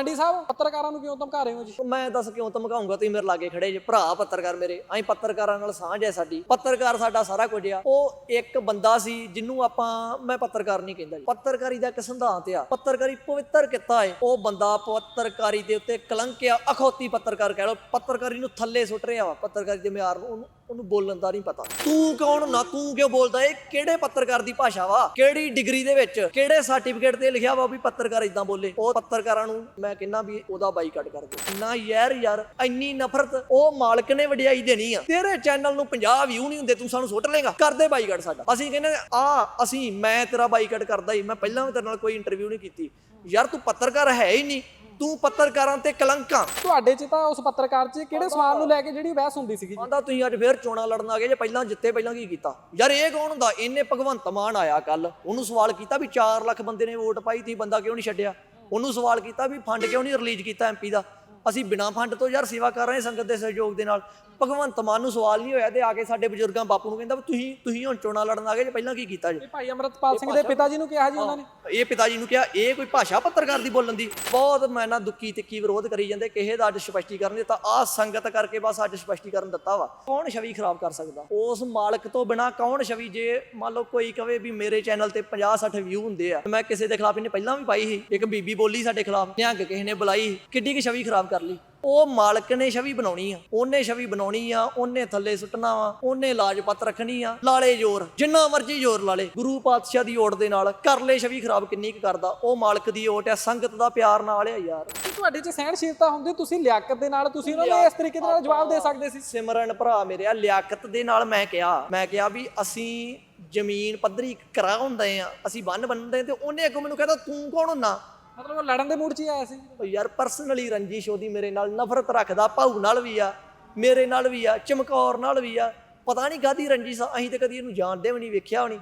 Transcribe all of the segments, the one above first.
ਤਲਵੰਡੀ ਸਾਹਿਬ, ਪੱਤਰਕਾਰਾਂ ਨੂੰ ਕਿਉਂ ਧਮਕਾ ਰਹੇ ਹੋ ਜੀ? ਮੈਂ ਦੱਸ ਕਿਉਂ ਧਮਕਾਉਂਗਾ? ਤੁਸੀਂ ਮੇਰੇ ਲਾਗੇ ਖੜੇ ਜੇ। ਭਰਾ, ਪੱਤਰਕਾਰ ਮੇਰੇ। ਅਸੀਂ ਪੱਤਰਕਾਰਾਂ ਨਾਲ ਸਾਂਝ ਹੈ ਸਾਡੀ। ਪੱਤਰਕਾਰ ਸਾਡਾ ਸਾਰਾ ਕੁਝ ਆ। ਉਹ ਇੱਕ ਬੰਦਾ ਸੀ ਜਿਹਨੂੰ ਆਪਾਂ, ਮੈਂ ਪੱਤਰਕਾਰ ਨਹੀਂ ਕਹਿੰਦਾ ਪੱਤਰਕਾਰੀ ਦਾ ਇੱਕ ਸਿਧਾਂਤ ਆ। ਪੱਤਰਕਾਰੀ ਪਵਿੱਤਰ ਕਿੱਤਾ ਹੈ ਉਹ ਬੰਦਾ ਪੱਤਰਕਾਰੀ ਦੇ ਉੱਤੇ ਕਲੰਕ ਆ। ਅਖੌਤੀ ਪੱਤਰਕਾਰ ਕਹਿ ਲਓ। ਪੱਤਰਕਾਰੀ ਨੂੰ ਥੱਲੇ ਸੁੱਟ ਰਿਹਾ ਵਾ। ਪੱਤਰਕਾਰੀ ਦੇ ਮਿਆਰ ਨੂੰ ਉਹਨੂੰ ਬੋਲਣ ਦਾ ਨਹੀਂ ਪਤਾ। ਤੂੰ ਕੌਣ ਨਾ ਤੂੰ ਕਿਉਂ ਬੋਲਦਾ? ਇਹ ਕਿਹੜੇ ਪੱਤਰਕਾਰ ਦੀ ਭਾਸ਼ਾ ਵਾ? ਕਿਹੜੀ ਡਿਗਰੀ ਦੇ ਵਿੱਚ? ਕਿਹੜੇ ਸਰਟੀਫਿਕੇਟ ਤੇ ਲਿਖਿਆ ਵਾ ਵੀ ਪੱਤਰਕਾਰ ਇਦਾਂ ਬੋਲੇ? ਉਹ ਪੱਤਰਕਾਰਾਂ ਨੂੰ ਮੈਂ ਕਹਿੰਦਾ ਵੀ ਉਹਦਾ ਬਾਈਕਾਟ ਕਰ ਦਿਓ। ਨਾ ਯਾਰ ਯਾਰ, ਇੰਨੀ ਨਫ਼ਰਤ ਉਹ ਮਾਲਕ ਨੇ ਵਡਿਆਈ ਦੇਣੀ ਆ। ਤੇਰੇ ਚੈਨਲ ਨੂੰ 50 ਵਿਊ ਨਹੀਂ ਹੁੰਦੇ, ਤੂੰ ਸਾਨੂੰ ਸੁੱਟ ਲੇਗਾ ਕਰਦੇ ਬਾਈਕਾਟ ਸਾਡਾ। ਅਸੀਂ ਕਹਿੰਦੇ ਆ, ਅਸੀਂ, ਮੈਂ ਤੇਰਾ ਬਾਈਕਾਟ ਕਰਦਾ ਹੀ, ਮੈਂ ਪਹਿਲਾਂ ਵੀ ਤੇਰੇ ਨਾਲ ਕੋਈ ਇੰਟਰਵਿਊ ਨਹੀਂ ਕੀਤੀ। ਯਾਰ ਤੂੰ ਪੱਤਰਕਾਰ ਹੈ ਹੀ ਨਹੀਂ। ਤੂੰ ਪੱਤਰਕਾਰਾਂ ਤੇ ਕਲੰਕਾਂ। ਤੁਹਾਡੇ 'ਚ ਤਾਂ ਉਸ ਪੱਤਰਕਾਰ 'ਚ ਕਿਹੜੇ ਸਵਾਲ ਨੂੰ ਲੈ ਕੇ ਜਿਹੜੀ ਬਹਿਸ ਹੁੰਦੀ ਸੀਗੀ ਆਂਦਾ ਤੁਸੀਂ ਅੱਜ ਫੇਰ ਚੋਣਾਂ ਲੜਨ ਆ ਗਏ ਜੇ ਪਹਿਲਾਂ ਜਿੱਤੇ ਪਹਿਲਾਂ ਕੀ ਕੀਤਾ? ਯਾਰ ਇਹ ਕੌਣ ਹੁੰਦਾ? ਇਹਨੇ ਭਗਵੰਤ ਮਾਨ ਆਇਆ ਕੱਲ ਉਹਨੂੰ ਸਵਾਲ ਕੀਤਾ ਵੀ 4 ਲੱਖ ਬੰਦੇ ਨੇ ਵੋਟ ਪਾਈ ਤੀ ਬੰਦਾ ਕਿਉਂ ਨਹੀਂ ਛੱਡਿਆ? ਉਹਨੂੰ ਸਵਾਲ ਕੀਤਾ ਵੀ ਫੰਡ ਕਿਉਂ ਨਹੀਂ ਰਿਲੀਜ਼ ਕੀਤਾ ਐਮਪੀ ਦਾ? ਅਸੀਂ ਬਿਨਾਂ ਫੰਡ ਤੋਂ ਯਾਰ ਸੇਵਾ ਕਰ ਰਹੇ ਸੰਗਤ ਦੇ ਸਹਿਯੋਗ ਦੇ ਨਾਲ। ਭਗਵੰਤ ਮਾਨ ਨੂੰ ਸਵਾਲ ਨਹੀਂ ਹੋਇਆ ਤੇ ਆ ਕੇ ਸਾਡੇ ਬਜ਼ੁਰਗਾਂ ਬਾਪੂ ਨੂੰ ਕਹਿੰਦਾ ਵੀ ਤੁਸੀਂ ਤੁਸੀਂ ਹੁਣ ਚੋਣਾਂ ਲੜਨ ਆ ਗਏ ਜੇ ਪਹਿਲਾਂ ਕੀ ਕੀਤਾ ਜੀ? ਇਹ ਭਾਈ ਅਮਰਤਪਾਲ ਸਿੰਘ ਦੇ ਪਿਤਾ ਜੀ ਨੂੰ ਕਿਹਾ ਜੀ ਉਹਨਾਂ ਨੇ। ਇਹ ਪਿਤਾ ਜੀ ਨੂੰ ਕਿਹਾ ਇਹ ਕੋਈ ਭਾਸ਼ਾ ਪੱਤਰਕਾਰ ਦੀ ਬੋਲਣ ਦੀ। ਬਹੁਤ ਮੈਂ ਨਾ ਦੁੱਕੀ ਤਿੱਕੀ ਵਿਰੋਧ ਕਰੀ ਜਾਂਦੇ ਕਿਸੇ ਦਾ ਅੱਜ ਸਪਸ਼ਟੀਕਰਨ ਦਿੱਤਾ ਆ ਸੰਗਤ ਕਰਕੇ ਬਸ ਅੱਜ ਸਪਸ਼ਟੀਕਰਨ ਦਿੱਤਾ ਵਾ। ਕੌਣ ਛਵੀ ਖਰਾਬ ਕਰ ਸਕਦਾ? ਉਸ ਮਾਲਕ ਤੋਂ ਬਿਨਾ ਕੌਣ ਛਵੀ? ਜੇ ਮੰਨ ਲਓ ਕੋਈ ਕਵੇ ਵੀ ਮੇਰੇ ਚੈਨਲ ਤੇ 50 60 ਵਿਊ ਹੁੰਦੇ ਆ ਮੈਂ ਕਿਸੇ ਦੇ ਖਿਲਾਫ ਇਹਨੇ ਪਹਿਲਾਂ ਵੀ ਪਾਈ ਸੀ। ਇੱਕ ਬੀਬੀ ਬੋਲੀ ਸਾਡੇ ਖਿਲਾਫ ਨਿਹੰਗ ਕਿਸੇ ਨੇ ਬੁਲਾਈ ਕਿੱਡੀ ਕਿ ਛਵੀ ਖਰਾਬ ਕਰ ਲਈ? ਉਹ ਮਾਲਕ ਨੇ ਛਵੀ ਬਣਾਉਣੀ ਆ। ਉਹਨੇ ਛਵੀ ਬਣਾਉਣੀ ਆ ਉਹਨੇ ਥੱਲੇ ਸੁੱਟਣਾ ਵਾ ਉਹਨੇ ਲਾਜਪਤ ਰੱਖਣੀ ਆ। ਲਾਲੇ ਜ਼ੋਰ ਜਿੰਨਾ ਮਰਜ਼ੀ ਜ਼ੋਰ ਲਾਲੇ ਗੁਰੂ ਪਾਤਸ਼ਾਹ ਦੀ ਓਟ ਦੇ ਨਾਲ ਕਰ ਲੈ ਛਵੀ ਖਰਾਬ ਕਿੰਨੀ ਕੁ ਕਰਦਾ। ਉਹ ਮਾਲਕ ਦੀ ਓਟ ਆ ਸੰਗਤ ਦਾ ਪਿਆਰ ਨਾਲ ਆ ਯਾਰ। ਤੁਹਾਡੇ 'ਚ ਸਹਿਣਸ਼ੀਲਤਾ ਹੁੰਦੀ ਤੁਸੀਂ ਲਿਆਕਤ ਦੇ ਨਾਲ ਤੁਸੀਂ ਉਹਨਾਂ ਨੂੰ ਇਸ ਤਰੀਕੇ ਦੇ ਨਾਲ ਜਵਾਬ ਦੇ ਸਕਦੇ ਸੀ। ਸਿਮਰਨ ਭਰਾ ਮੇਰੇ ਆ ਲਿਆਕਤ ਦੇ ਨਾਲ ਮੈਂ ਕਿਹਾ ਮੈਂ ਕਿਹਾ ਵੀ ਅਸੀਂ ਜ਼ਮੀਨ ਪੱਧਰੀ ਕਰਾ ਹੁੰਦੇ ਆ ਅਸੀਂ ਬੰਨ ਬੰਨਦੇ ਤੇ ਉਹਨੇ ਅੱਗੋਂ ਮੈਨੂੰ ਕਹਿੰਦਾ ਤੂੰ ਕੌਣ ਹੁੰਨਾ? ਮਤਲਬ ਉਹ ਲੜਨ ਦੇ ਮੂਡ 'ਚ ਹੀ ਆਇਆ ਸੀ। ਉਹ ਯਾਰ ਪਰਸਨਲੀ ਰੰਜਿਸ਼ ਉਹਦੀ ਮੇਰੇ ਨਾਲ ਨਫ਼ਰਤ ਰੱਖਦਾ ਭਾਊ ਨਾਲ ਵੀ ਆ ਮੇਰੇ ਨਾਲ ਵੀ ਆ ਚਮਕੌਰ ਨਾਲ ਵੀ ਆ। ਪਤਾ ਨਹੀਂ ਕਾਦੀ ਰੰਜਿਸ਼ ਆ, ਅਸੀਂ ਤੇ ਕਦੀ ਇਹਨੂੰ ਜਾਣਦੇ ਵੀ ਨਹੀਂ ਵੇਖਿਆ ਨਹੀਂ।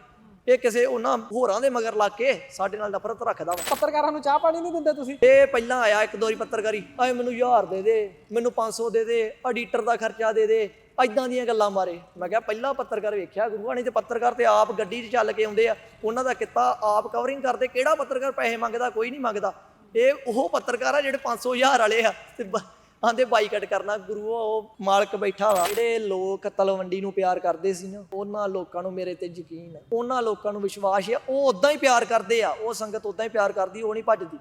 ਇਹ ਕਿਸੇ ਉਹਨਾਂ ਹੋਰਾਂ ਦੇ ਮਗਰ ਲੱਗ ਕੇ ਸਾਡੇ ਨਾਲ ਨਫ਼ਰਤ ਰੱਖਦਾ ਵਾ। ਪੱਤਰਕਾਰਾਂ ਨੂੰ ਚਾਹ ਪਾਣੀ ਨਹੀਂ ਦਿੰਦੇ ਤੁਸੀਂ? ਇਹ ਪਹਿਲਾਂ ਆਇਆ ਇੱਕ ਦੋਰੀ ਪੱਤਰਕਾਰੀ ਆਏ ਮੈਨੂੰ 1000 ਦੇ ਦੇ ਮੈਨੂੰ 500 ਦੇ ਦੇ ਐਡੀਟਰ ਦਾ ਖਰਚਾ ਦੇ ਦੇ। ਐਦਾਂ ਦੀਆਂ ਗੱਲਾਂ ਮਾਰੇ। ਮੈਂ ਕਿਹਾ ਪਹਿਲਾਂ ਪੱਤਰਕਾਰ ਵੇਖਿਆ ਗੁਰੂਆਂ ਨੇ ਤੇ ਪੱਤਰਕਾਰ ਤੇ ਆਪ ਗੱਡੀ 'ਚ ਚੱਲ ਕੇ ਆਉਂਦੇ ਆ, ਉਹਨਾਂ ਦਾ ਕਿੱਤਾ ਆਪ ਕਵਰਿੰਗ ਕਰਦੇ, ਕਿਹੜਾ ਪੱਤਰਕਾਰ ਪੈਸੇ ਮੰਗਦਾ, ਕੋਈ ਨਹੀਂ ਮੰਗਦਾ। ਇਹ ਉਹ ਪੱਤਰਕਾਰ ਆ ਜਿਹੜੇ 500 ਹਜ਼ਾਰ ਵਾਲੇ ਆ ਤੇ ਬ- ਆਂਦੇ ਬਾਈਕਾਟ ਕਰਨਾ। ਗੁਰੂ ਉਹ ਮਾਲਕ ਬੈਠਾ ਵਾ। ਜਿਹੜੇ ਲੋਕ ਤਲਵੰਡੀ ਨੂੰ ਪਿਆਰ ਕਰਦੇ ਸੀ ਨਾ, ਉਹਨਾਂ ਲੋਕਾਂ ਨੂੰ ਮੇਰੇ ਤੇ ਯਕੀਨ ਹੈ ਉਹਨਾਂ ਲੋਕਾਂ ਨੂੰ ਵਿਸ਼ਵਾਸ ਹੈ ਉਹ ਉਦਾਂ ਹੀ ਪਿਆਰ ਕਰਦੇ ਆ। ਉਹ ਸੰਗਤ ਉਦਾਂ ਹੀ ਪਿਆਰ ਕਰਦੀ, ਉਹ ਨਹੀਂ ਭੱਜਦੀ।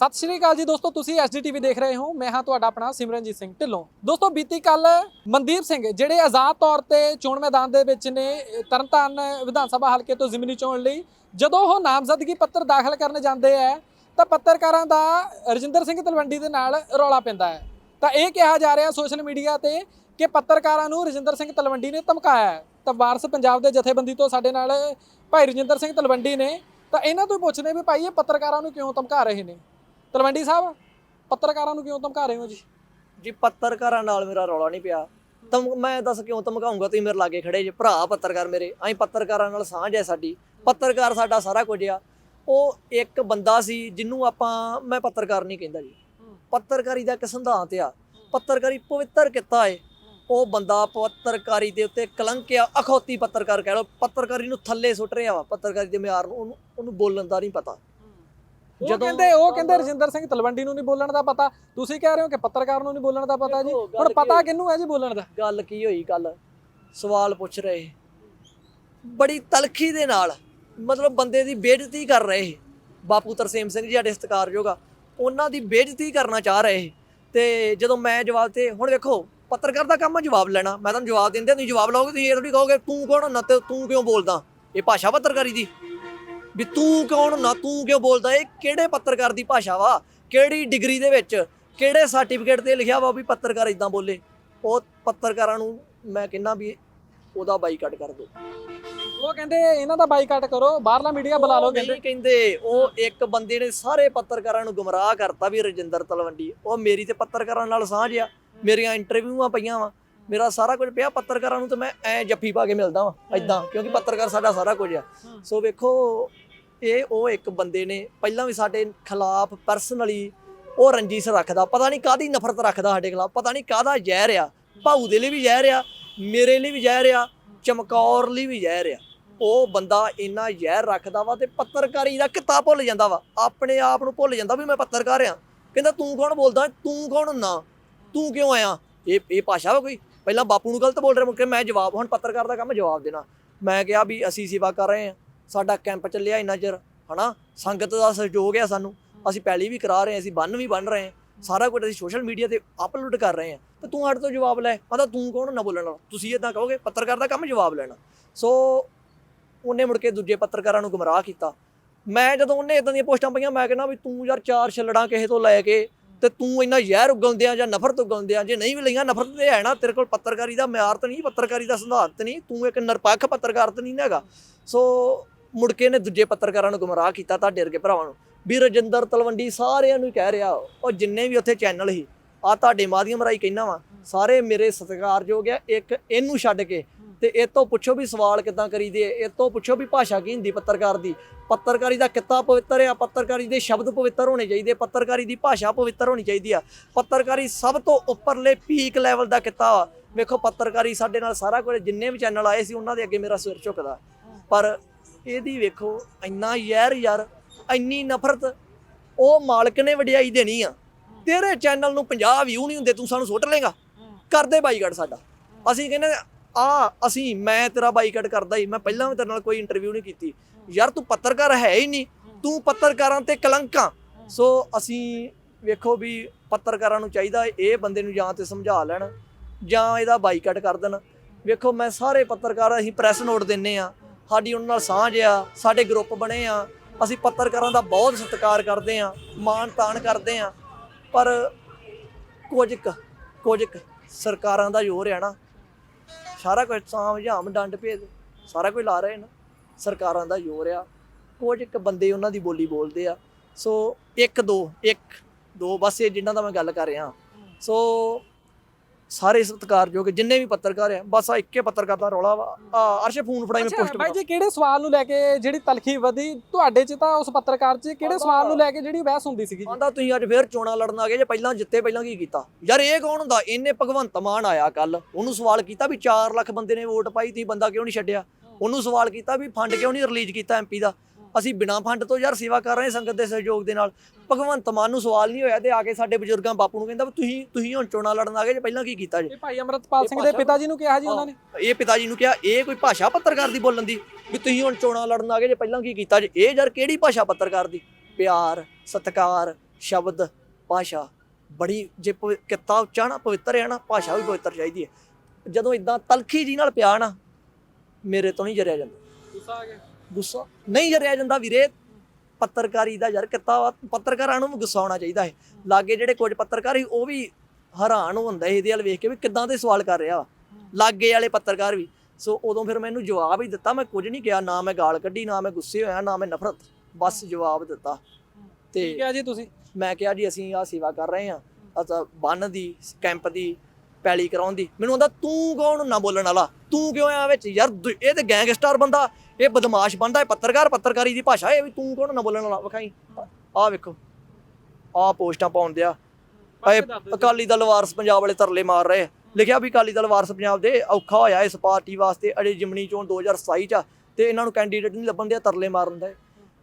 ਸਤਿ ਸ਼੍ਰੀ ਅਕਾਲ ਜੀ ਦੋਸਤੋ, ਤੁਸੀਂ ਐਸਡੀਟੀਵੀ ਦੇਖ ਰਹੇ ਹੋ। ਮੈਂ ਹਾਂ ਤੁਹਾਡਾ ਆਪਣਾ ਸਿਮਰਨਜੀਤ ਸਿੰਘ ਢਿੱਲੋਂ। ਦੋਸਤੋ, ਬੀਤੀ ਕੱਲ ਮਨਦੀਪ ਸਿੰਘ, ਜਿਹੜੇ ਆਜ਼ਾਦ ਤੌਰ ਤੇ ਚੋਣ ਮੈਦਾਨ ਦੇ ਵਿੱਚ ਨੇ ਤਰਨਤਾਰਨ ਵਿਧਾਨ ਸਭਾ ਹਲਕੇ ਤੋਂ ਜ਼ਿਮਨੀ ਚੋਣ ਲਈ, ਜਦੋਂ ਉਹ ਨਾਮਜ਼ਦਗੀ ਪੱਤਰ ਦਾਖਲ ਕਰਨ ਜਾਂਦੇ ਆ ਤਾਂ ਪੱਤਰਕਾਰਾਂ ਦਾ ਰਜਿੰਦਰ ਸਿੰਘ ਤਲਵੰਡੀ ਦੇ ਨਾਲ ਰੌਲਾ ਪੈਂਦਾ ਹੈ ਤਾਂ ਇਹ ਕਿਹਾ ਜਾ ਰਿਹਾ ਸੋਸ਼ਲ ਮੀਡੀਆ ਤੇ ਕਿ ਪੱਤਰਕਾਰਾਂ ਨੂੰ ਰਜਿੰਦਰ ਸਿੰਘ ਤਲਵੰਡੀ ਨੇ ਧਮਕਾਇਆ ਤਾਂ ਵਾਰਸ ਪੰਜਾਬ ਦੇ ਜਥੇਬੰਦੀ ਤੋਂ ਸਾਡੇ ਨਾਲ ਭਾਈ ਰਜਿੰਦਰ ਸਿੰਘ ਤਲਵੰਡੀ ਨੇ, ਤਾਂ ਇਹਨਾਂ ਤੋਂ ਹੀ ਪੁੱਛਦੇ ਵੀ ਭਾਈ, ਇਹ ਪੱਤਰਕਾਰਾਂ ਨੂੰ ਕਿਉਂ ਧਮਕਾ ਰਹੇ ਨੇ? ਤਲਵੰਡੀ ਸਾਹਿਬ, ਪੱਤਰਕਾਰਾਂ ਨੂੰ ਕਿਉਂ ਧਮਕਾ ਰਹੇ ਹੋ ਜੀ? ਜੀ, ਪੱਤਰਕਾਰਾਂ ਨਾਲ ਮੇਰਾ ਰੌਲਾ ਨਹੀਂ ਪਿਆ। ਤਾਂ ਮੈਂ ਦੱਸ ਕਿਉਂ ਧਮਕਾਉਂਗਾ? ਤੁਸੀਂ ਮੇਰੇ ਲਾਗੇ ਖੜੇ ਜੇ, ਭਰਾ ਪੱਤਰਕਾਰ ਮੇਰੇ ਅਸੀਂ ਪੱਤਰਕਾਰਾਂ ਨਾਲ ਸਾਂਝ ਹੈ ਸਾਡੀ। ਪੱਤਰਕਾਰ ਸਾਡਾ ਸਾਰਾ ਕੁਝ ਆ। ਉਹ ਇੱਕ ਬੰਦਾ ਸੀ ਜਿਹਨੂੰ ਆਪਾਂ, ਮੈਂ ਪੱਤਰਕਾਰ ਨਹੀਂ ਕਹਿੰਦਾ ਜੀ। ਪੱਤਰਕਾਰੀ ਦਾ ਇੱਕ ਸਿਧਾਂਤ ਆ। ਪੱਤਰਕਾਰੀ ਪਵਿੱਤਰ ਕਿੱਤਾ ਹੈ ਉਹ ਬੰਦਾ ਪੱਤਰਕਾਰੀ ਦੇ ਉੱਤੇ ਕਲੰਕ ਆ, ਅਖੌਤੀ ਪੱਤਰਕਾਰ ਕਹਿ ਲਓ। ਪੱਤਰਕਾਰੀ ਨੂੰ ਥੱਲੇ ਸੁੱਟ ਰਿਹਾ ਵਾ। ਪੱਤਰਕਾਰੀ ਦੇ ਮਿਆਰ ਨੂੰ, ਉਹਨੂੰ ਉਹਨੂੰ ਬੋਲਣ ਦਾ ਨਹੀਂ ਪਤਾ। ਜਦੋਂ- ਕਹਿੰਦੇ ਉਹ ਕਹਿੰਦੇ ਰਜਿੰਦਰ ਸਿੰਘ ਤਲਵੰਡੀ ਨੂੰ ਨਹੀਂ ਬੋਲਣ ਦਾ ਪਤਾ। ਤੁਸੀਂ ਕਹਿ ਰਹੇ ਹੋ ਕਿ ਪੱਤਰਕਾਰ ਨੂੰ ਨਹੀਂ ਬੋਲਣ ਦਾ ਪਤਾ ਜੀ? ਹੁਣ ਪਤਾ? ਕਿਹਨੂੰ ਹੈ ਜੀ ਬੋਲਣ ਦਾ? ਗੱਲ ਕੀ ਹੋਈ ਕੱਲ ਸਵਾਲ ਪੁੱਛ ਰਹੇ। ਬੜੀ ਤਲਖੀ ਦੇ ਨਾਲ ਮਤਲਬ ਬੰਦੇ ਦੀ ਬੇਇੱਜ਼ਤੀ ਕਰ ਰਹੇ। ਬਾਪੂ ਤਰਸੇਮ ਸਿੰਘ ਜੀ ਸਾਡੇ ਸਤਿਕਾਰਯੋਗ ਆ ਉਹਨਾਂ ਦੀ ਬੇਇੱਜ਼ਤੀ ਕਰਨਾ ਚਾਹ ਰਹੇ। ਤੇ ਜਦੋਂ ਮੈਂ ਜਵਾਬ ਤੇ ਹੁਣ ਵੇਖੋ ਪੱਤਰਕਾਰ ਦਾ ਕੰਮ ਆ ਜਵਾਬ ਲੈਣਾ। ਮੈਂ ਤੁਹਾਨੂੰ ਜਵਾਬ ਦਿੰਦੇ ਤੁਸੀਂ ਜਵਾਬ ਲਓਗੇ ਤੁਸੀਂ ਇਹ ਥੋੜੀ ਕਹੋਗੇ ਤੂੰ ਕੌਣ ਤੇ ਤੂੰ ਕਿਉਂ ਬੋਲਦਾ? ਇਹ ਭਾਸ਼ਾ ਪੱਤਰਕਾਰੀ ਦੀ। ਵੀ ਤੂੰ ਕੌਣ ਹੁੰਨਾ ਤੂੰ ਕਿਉਂ ਬੋਲਦਾ? ਇਹ ਕਿਹੜੇ ਪੱਤਰਕਾਰ ਦੀ ਭਾਸ਼ਾ ਵਾ? ਕਿਹੜੀ ਡਿਗਰੀ ਦੇ ਵਿੱਚ? ਕਿਹੜੇ ਸਰਟੀਫਿਕੇਟ ਤੇ ਲਿਖਿਆ ਵਾ ਵੀ ਪੱਤਰਕਾਰ ਇਦਾਂ ਬੋਲੇ? ਉਹ ਪੱਤਰਕਾਰਾਂ ਨੂੰ ਮੈਂ ਕਹਿੰਦਾ ਵੀ ਉਹਦਾ ਬਾਈਕਾਟ ਕਰ ਦਿਓ। ਉਹ ਕਹਿੰਦੇ ਇਹਨਾਂ ਦਾ ਬਾਈਕਾਟ ਕਰੋ ਬਾਹਰਲਾ ਮੀਡੀਆ ਬੁਲਾ ਲਓ ਕਹਿੰਦੇ। ਕਹਿੰਦੇ ਉਹ ਇੱਕ ਬੰਦੇ ਨੇ ਸਾਰੇ ਪੱਤਰਕਾਰਾਂ ਨੂੰ ਗੁੰਮਰਾਹ ਕਰਤਾ ਵੀ ਰਜਿੰਦਰ ਤਲਵੰਡੀ। ਉਹ ਮੇਰੀ ਤੇ ਪੱਤਰਕਾਰਾਂ ਨਾਲ ਸਾਂਝ ਆ। ਮੇਰੀਆਂ ਇੰਟਰਵਿਊਆਂ ਪਈਆਂ ਵਾ। ਮੇਰਾ ਸਾਰਾ ਕੁਝ ਪਿਆ। ਪੱਤਰਕਾਰਾਂ ਨੂੰ ਤੇ ਮੈਂ ਐ ਜੱਫੀ ਪਾ ਕੇ ਮਿਲਦਾ ਵਾਂ ਐਦਾਂ ਕਿਉਂਕਿ ਪੱਤਰਕਾਰ ਸਾਡਾ ਸਾਰਾ ਕੁਝ ਆ। ਸੋ ਵੇਖੋ ਇਹ ਉਹ ਇੱਕ ਬੰਦੇ ਨੇ, ਪਹਿਲਾਂ ਵੀ ਸਾਡੇ ਖਿਲਾਫ ਪਰਸਨਲੀ ਉਹ ਰੰਜਿਸ਼ ਰੱਖਦਾ, ਪਤਾ ਨਹੀਂ ਕਾਦੀ ਨਫ਼ਰਤ ਰੱਖਦਾ ਸਾਡੇ ਖਿਲਾਫ, ਪਤਾ ਨਹੀਂ ਕਾਦਾ ਜ਼ਹਿਰ ਆ, ਭਾਊ ਦੇ ਲਈ ਵੀ ਜ਼ਹਿਰ ਆ, ਮੇਰੇ ਲਈ ਵੀ ਜ਼ਹਿਰ ਆ, ਚਮਕੌਰ ਲਈ ਵੀ ਜ਼ਹਿਰ ਆ। ਉਹ ਬੰਦਾ ਇੰਨਾ ਜ਼ਹਿਰ ਰੱਖਦਾ ਵਾ ਤੇ ਪੱਤਰਕਾਰੀ ਦਾ ਕਿੱਤਾ ਭੁੱਲ ਜਾਂਦਾ ਵਾ, ਆਪਣੇ ਆਪ ਨੂੰ ਭੁੱਲ ਜਾਂਦਾ ਵੀ ਮੈਂ ਪੱਤਰਕਾਰ ਆ। ਕਹਿੰਦਾ ਤੂੰ ਕੌਣ ਬੋਲਦਾ, ਤੂੰ ਕੌਣ ਨਾ ਤੂੰ ਕਿਉਂ ਆਇਆ? ਇਹ ਇਹ ਭਾਸ਼ਾ ਵਾ ਕੋਈ? ਪਹਿਲਾਂ ਬਾਪੂ ਨੂੰ ਗਲਤ ਬੋਲ ਰਿਹਾ ਮੁੜ ਕੇ ਮੈਂ ਜਵਾਬ, ਹੁਣ ਪੱਤਰਕਾਰ ਦਾ ਕੰਮ ਜਵਾਬ ਦੇਣਾ। ਮੈਂ ਕਿਹਾ ਵੀ ਅਸੀਂ ਸੇਵਾ ਕਰ ਰਹੇ ਹਾਂ। ਸਾਡਾ ਕੈਂਪ ਚੱਲਿਆ ਇੰਨਾ ਚਿਰ, ਹਨਾ? ਸੰਗਤ ਦਾ ਸਹਿਯੋਗ ਹੈ ਸਾਨੂੰ। ਅਸੀਂ ਪਹਿਲੀ ਵੀ ਕਰਾ ਰਹੇ ਹਾਂ, ਅਸੀਂ ਬੰਨ ਵੀ ਬੰਨ ਰਹੇ ਹਾਂ। ਸਾਰਾ ਕੁਝ ਅਸੀਂ ਸੋਸ਼ਲ ਮੀਡੀਆ ਤੇ ਅਪਲੋਡ ਕਰ ਰਹੇ ਹਾਂ। ਤੇ ਤੂੰ ਸਾਡੇ ਤੋਂ ਜਵਾਬ ਲੈ। ਕਹਿੰਦਾ ਤੂੰ ਕੌਣ ਨਾ ਬੋਲਣ ਵਾਲਾ। ਤੁਸੀਂ ਇਦਾਂ ਕਹੋਗੇ, ਪੱਤਰਕਾਰ ਦਾ ਕੰਮ ਜਵਾਬ ਲੈਣਾ। ਸੋ ਉਹਨੇ ਮੁੜ ਕੇ ਦੂਜੇ ਪੱਤਰਕਾਰਾਂ ਨੂੰ ਗੁੰਮਰਾਹ ਕੀਤਾ। ਮੈਂ ਜਦੋਂ ਉਹਨੇ ਇਦਾਂ ਦੀਆਂ ਪੋਸਟਾਂ ਪਾਈਆਂ, ਮੈਂ ਕਹਿੰਦਾ ਵੀ ਤੂੰ ਯਾਰ ਚਾਰ ਛੱਲੜਾਂ ਕਿਸੇ ਤੋਂ ਲੈ ਕੇ ਤੇ ਤੂੰ ਇੰਨਾ ਜ਼ਹਿਰ ਉਗਲਦਿਆਂ ਜਾਂ ਨਫ਼ਰਤ ਉਗਲਦਿਆਂ ਜੇ ਨਹੀਂ ਵੀ ਲਈਆਂ, ਨਫ਼ਰਤ ਤੇ ਹੈ ਨਾ। ਤੇਰੇ ਕੋਲ ਪੱਤਰਕਾਰੀ ਦਾ ਮਿਆਰ ਤਾਂ ਨਹੀਂ, ਪੱਤਰਕਾਰੀ ਦਾ ਸਿਧਾਂਤ ਨਹੀਂ। ਤੂੰ ਇੱਕ ਨਿਰਪੱਖ ਪੱਤਰਕਾਰ ਤਾਂ ਨਹੀਂ ਨਾ ਹੈਗਾ। ਸੋ ਮੁੜ ਕੇ ਨੇ ਦੂਜੇ ਪੱਤਰਕਾਰਾਂ ਨੂੰ ਗੁੰਮਰਾਹ ਕੀਤਾ ਤੁਹਾਡੇ ਵਰਗੇ ਭਰਾਵਾਂ ਨੂੰ। ਵੀ ਰਜਿੰਦਰ ਤਲਵੰਡੀ ਸਾਰਿਆਂ ਨੂੰ ਕਹਿ ਰਿਹਾ, ਉਹ ਜਿੰਨੇ ਵੀ ਉੱਥੇ ਚੈਨਲ ਸੀ ਆ ਤੁਹਾਡੇ ਮਾਧਿਅਮ ਰਾਹੀਂ ਕਹਿਣਾ ਵਾ, ਸਾਰੇ ਮੇਰੇ ਸਤਿਕਾਰਯੋਗ ਆ, ਇੱਕ ਇਹਨੂੰ ਛੱਡ ਕੇ। ਤੇ ਇਹ ਤੋਂ ਪੁੱਛੋ ਵੀ ਸਵਾਲ ਕਿਦਾਂ ਕਰੀਦੇ ਇਹ ਤੋਂ ਪੁੱਛੋ ਵੀ ਭਾਸ਼ਾ ਕੀ ਹੁੰਦੀ ਪੱਤਰਕਾਰ ਦੀ। ਪੱਤਰਕਾਰੀ ਦਾ ਕਿੱਤਾ ਪਵਿੱਤਰ ਆ, ਪੱਤਰਕਾਰੀ ਦੇ ਸ਼ਬਦ ਪਵਿੱਤਰ ਹੋਣੇ ਚਾਹੀਦੇ, ਪੱਤਰਕਾਰੀ ਦੀ ਭਾਸ਼ਾ ਪਵਿੱਤਰ ਹੋਣੀ ਚਾਹੀਦੀ ਆ। ਪੱਤਰਕਾਰੀ ਸਭ ਤੋਂ ਉੱਪਰਲੇ ਪੀਕ ਲੈਵਲ ਦਾ ਕਿੱਤਾ ਵਾ। ਵੇਖੋ ਪੱਤਰਕਾਰੀ ਸਾਡੇ ਨਾਲ ਸਾਰਾ ਕੁਝ, ਜਿੰਨੇ ਵੀ ਚੈਨਲ ਆਏ ਸੀ, ਉਹਨਾਂ ਦੇ ਅੱਗੇ ਮੇਰਾ ਸਿਰ ਝੁਕਦਾ। ਪਰ ਇਹਦੀ ਵੇਖੋ, ਇੰਨਾ ਯਾਰ ਯਾਰ, ਇੰਨੀ ਨਫ਼ਰਤ, ਉਹ ਮਾਲਕ ਨੇ ਵਡਿਆਈ ਦੇਣੀ ਆ। ਤੇਰੇ ਚੈਨਲ ਨੂੰ 50 ਵਿਊ ਨਹੀਂ ਹੁੰਦੇ, ਤੂੰ ਸਾਨੂੰ ਸੁੱਟ ਲੇਗਾ ਕਰਦੇ ਬਾਈਕਾਟ ਸਾਡਾ। ਅਸੀਂ ਕਹਿੰਦੇ ਆ ਅਸੀਂ, ਮੈਂ ਤੇਰਾ ਬਾਈਕਾਟ ਕਰਦਾ ਹੀ, ਮੈਂ ਪਹਿਲਾਂ ਵੀ ਤੇਰੇ ਨਾਲ ਕੋਈ ਇੰਟਰਵਿਊ ਨਹੀਂ ਕੀਤੀ। ਯਾਰ, ਤੂੰ ਪੱਤਰਕਾਰ ਹੈ ਹੀ ਨਹੀਂ। ਤੂੰ ਪੱਤਰਕਾਰਾਂ ਤੇ ਕਲੰਕਾਂ ਸੋ, ਅਸੀਂ ਵੇਖੋ ਵੀ ਪੱਤਰਕਾਰਾਂ ਨੂੰ ਚਾਹੀਦਾ ਇਹ ਬੰਦੇ ਨੂੰ ਜਾਂ ਤੇ ਸਮਝਾ ਲੈਣ, ਜਾਂ ਇਹਦਾ ਬਾਈਕਾਟ ਕਰ ਦੇਣ। ਵੇਖੋ, ਮੈਂ ਸਾਰੇ ਪੱਤਰਕਾਰ ਅਸੀਂ ਪ੍ਰੈਸ ਨੋਟ ਦਿੰਨੇ ਆ। ਸਾਡੀ ਉਹਨਾਂ ਨਾਲ ਸਾਂਝ ਆ, ਸਾਡੇ ਗਰੁੱਪ ਬਣੇ ਆ। ਅਸੀਂ ਪੱਤਰਕਾਰਾਂ ਦਾ ਬਹੁਤ ਸਤਿਕਾਰ ਕਰਦੇ ਆ, ਮਾਣ ਤਾਣ ਕਰਦੇ ਆ। ਪਰ ਕੁਝ ਕੁ ਕੁਝ ਕੁ ਸਰਕਾਰਾਂ ਦਾ ਜ਼ੋਰ ਆ ਨਾ, ਸਾਰਾ ਕੁਝ ਸਾਂਭ ਡੰਡ ਭੇਦ, ਸਾਰਾ ਕੁਝ ਲਾ ਰਹੇ ਨਾ, ਸਰਕਾਰਾਂ ਦਾ ਜ਼ੋਰ ਆ। ਕੁਝ ਇੱਕ ਬੰਦੇ ਉਹਨਾਂ ਦੀ ਬੋਲੀ ਬੋਲਦੇ ਆ। ਸੋ ਇੱਕ ਦੋ ਇੱਕ ਦੋ, ਬਸ ਇਹ ਜਿਨ੍ਹਾਂ ਦਾ ਮੈਂ ਗੱਲ ਕਰ ਰਿਹਾ। ਸੋ ਸਾਰੇ ਸਤਿਕਾਰਯੋਗ ਜਿੰਨੇ ਵੀ ਪੱਤਰਕਾਰ ਆ ਬਸ ਆ ਇੱਕੇ ਪੱਤਰਕਾਰ ਦਾ ਰੌਲਾ ਵਾ। ਆ ਅਰਸ਼ ਫੋਨ ਫੜਾਈ ਮੈਂ ਪੋਸਟ ਬਾਈ ਜੀ ਕਿਹੜੇ ਸਵਾਲ ਨੂੰ ਲੈ ਕੇ ਜਿਹੜੀ ਤਲਖੀ ਵਧੀ? ਤੁਹਾਡੇ ਚ ਤਾਂ ਉਸ ਪੱਤਰਕਾਰ ਚ ਕਿਹੜੇ ਸਵਾਲ ਨੂੰ ਲੈ ਕੇ ਜਿਹੜੀ ਬਹਿਸ ਹੁੰਦੀ ਸੀਗੀ ਆਂਦਾ ਤੁਸੀਂ ਅੱਜ ਫੇਰ ਚੋਣਾਂ ਲੜਨ ਆ ਗਏ ਜੇ ਪਹਿਲਾਂ ਜਿੱਤੇ ਪਹਿਲਾਂ ਕੀ ਕੀਤਾ? ਯਾਰ ਇਹ ਕੌਣ ਹੁੰਦਾ? ਇਹਨੇ ਭਗਵੰਤ ਮਾਨ ਆਇਆ ਕੱਲ ਉਹਨੂੰ ਸਵਾਲ ਕੀਤਾ ਵੀ 4 ਲੱਖ ਬੰਦੇ ਨੇ ਵੋਟ ਪਾਈ ਤੁਸੀਂ ਬੰਦਾ ਕਿਉਂ ਨਹੀਂ ਛੱਡਿਆ? ਉਹਨੂੰ ਸਵਾਲ ਕੀਤਾ ਵੀ ਫੰਡ ਕਿਉਂ ਨਹੀਂ ਰਿਲੀਜ਼ ਕੀਤਾ ਐਮਪੀ ਦਾ? ਅਸੀਂ ਬਿਨਾਂ ਫੰਡ ਤੋਂ ਯਾਰ ਸੇਵਾ ਕਰ ਰਹੇ ਸੰਗਤ ਦੇ ਸਹਿਯੋਗ ਦੇ ਨਾਲ। ਭਗਵੰਤ ਮਾਨ ਨੂੰ ਸਵਾਲ ਨਹੀਂ ਹੋਇਆ ਤੇ ਆ ਕੇ ਸਾਡੇ ਬਜ਼ੁਰਗਾਂ ਬਾਪੂ ਨੂੰ ਕਹਿੰਦਾ ਤੁਸੀਂ ਤੁਸੀਂ ਹੁਣ ਚੋਣਾਂ ਲੜਨ ਆ ਗਏ ਜੇ ਪਹਿਲਾਂ ਕੀ ਕੀਤਾ ਜੇ? ਇਹ ਭਾਈ ਅਮਰਤਪਾਲ ਸਿੰਘ ਦੇ ਪਿਤਾ ਜੀ ਨੂੰ ਕਿਹਾ ਜੀ ਉਹਨਾਂ ਨੇ। ਇਹ ਪਿਤਾ ਜੀ ਨੂੰ ਕਿਹਾ ਇਹ ਕੋਈ ਭਾਸ਼ਾ ਪੱਤਰਕਾਰ ਦੀ ਬੋਲਣ ਦੀ ਵੀ ਤੁਸੀਂ ਹੁਣ ਚੋਣਾਂ ਲੜਨ ਆ ਗਏ ਜੇ ਪਹਿਲਾਂ ਕੀ ਕੀਤਾ ਜੇ? ਇਹ ਯਾਰ ਕਿਹੜੀ ਭਾਸ਼ਾ ਪੱਤਰਕਾਰ ਦੀ? ਪਿਆਰ ਸਤਿਕਾਰ ਸ਼ਬਦ ਭਾਸ਼ਾ। ਬੜੀ ਜੇ ਪਵਿ- ਕਿੱਤਾ ਉੱਚਾ ਨਾ ਪਵਿੱਤਰ ਹੈ ਨਾ ਭਾਸ਼ਾ ਵੀ ਪਵਿੱਤਰ ਚਾਹੀਦੀ ਹੈ। ਜਦੋਂ ਇਦਾਂ ਤਲਖੀ ਜੀ ਨਾਲ ਪਿਆ ਨਾ ਮੇਰੇ ਤੋਂ ਨਹੀਂ ਜਰਿਆ ਜਾਂਦਾ। ਗੁੱਸਾ ਆ ਗਿਆ। ਗੁੱਸਾ ਨਹੀਂ ਜਰਿਆ ਜਾਂਦਾ ਵੀਰੇ। ਪੱਤਰਕਾਰੀ ਦਾ ਯਾਰ ਕਿੱਤਾ ਪੱਤਰਕਾਰਾਂ ਨੂੰ ਗੁੱਸਾ ਆਉਣਾ ਚਾਹੀਦਾ ਹੈ। ਲਾਗੇ ਜਿਹੜੇ ਕੁਝ ਪੱਤਰਕਾਰ ਸੀ ਉਹ ਵੀ ਹੈਰਾਨ ਹੁੰਦਾ ਇਹਦੇ ਵੱਲ ਵੇਖ ਕੇ ਵੀ ਕਿੱਦਾਂ ਦੇ ਸਵਾਲ ਕਰ ਰਿਹਾ ਵਾ। ਲਾਗੇ ਵਾਲੇ ਪੱਤਰਕਾਰ ਵੀ। ਸੋ ਉਦੋਂ ਫਿਰ ਮੈਨੂੰ ਜਵਾਬ ਹੀ ਦਿੱਤਾ ਮੈਂ ਕੁਝ ਨਹੀਂ ਕਿਹਾ ਨਾ ਮੈਂ ਗਾਲ ਕੱਢੀ ਨਾ ਮੈਂ ਗੁੱਸੇ ਹੋਇਆ ਨਾ ਮੈਂ ਨਫ਼ਰਤ। ਬਸ ਜਵਾਬ ਦਿੱਤਾ। ਤੇ ਠੀਕ ਹੈ ਜੀ ਤੁਸੀਂ? ਮੈਂ ਕਿਹਾ ਜੀ ਅਸੀਂ ਆ ਸੇਵਾ ਕਰ ਰਹੇ ਹਾਂ। ਅਸਾਂ ਬੰਨ ਦੀ ਕੈਂਪ ਦੀ ਪੈਲੀ ਕਰਾਉਣ ਦੀ। ਮੈਨੂੰ ਕਹਿੰਦਾ ਤੂੰ ਕੌਣ ਨਾ ਬੋਲਣ ਵਾਲਾ? ਤੂੰ ਕਿਉਂ ਆ ਵਿੱਚ? ਯਾਰ ਦੁ- ਇਹ ਤੇ ਗੈਂਗਸਟਰ ਬੰਦਾ ਇਹ ਬਦਮਾਸ਼ ਬੰਦਾ ਇਹ ਪੱਤਰਕਾਰ ਪੱਤਰਕਾਰੀ ਦੀ ਭਾਸ਼ਾ ਇਹ ਵੀ ਤੂੰ ਕੌਣ ਨਾ ਬੋਲਣ ਵਾਲਾ? ਵਿਖਾਈ। ਆ ਵੇਖੋ ਆ ਪੋਸਟਾਂ ਪਾਉਣ ਦਿਆ। ਇਹ ਅਕਾਲੀ ਦਲ ਵਾਰਸ ਪੰਜਾਬ ਵਾਲੇ ਤਰਲੇ ਮਾਰ ਰਹੇ। ਆ। ਲਿਖਿਆ ਵੀ ਅਕਾਲੀ ਦਲ ਵਾਰਸ ਪੰਜਾਬ ਦੇ ਔਖਾ ਹੋਇਆ ਇਸ ਪਾਰਟੀ ਵਾਸਤੇ। ਅਜੇ ਜਿਮਣੀ ਚੋਣ 2027 ਚ ਆ ਤੇ ਇਹਨਾਂ ਨੂੰ ਕੈਂਡੀਡੇਟ ਨਹੀਂ ਲੱਭਣ ਦਿਆ ਤਰਲੇ ਮਾਰਨ ਦਾ।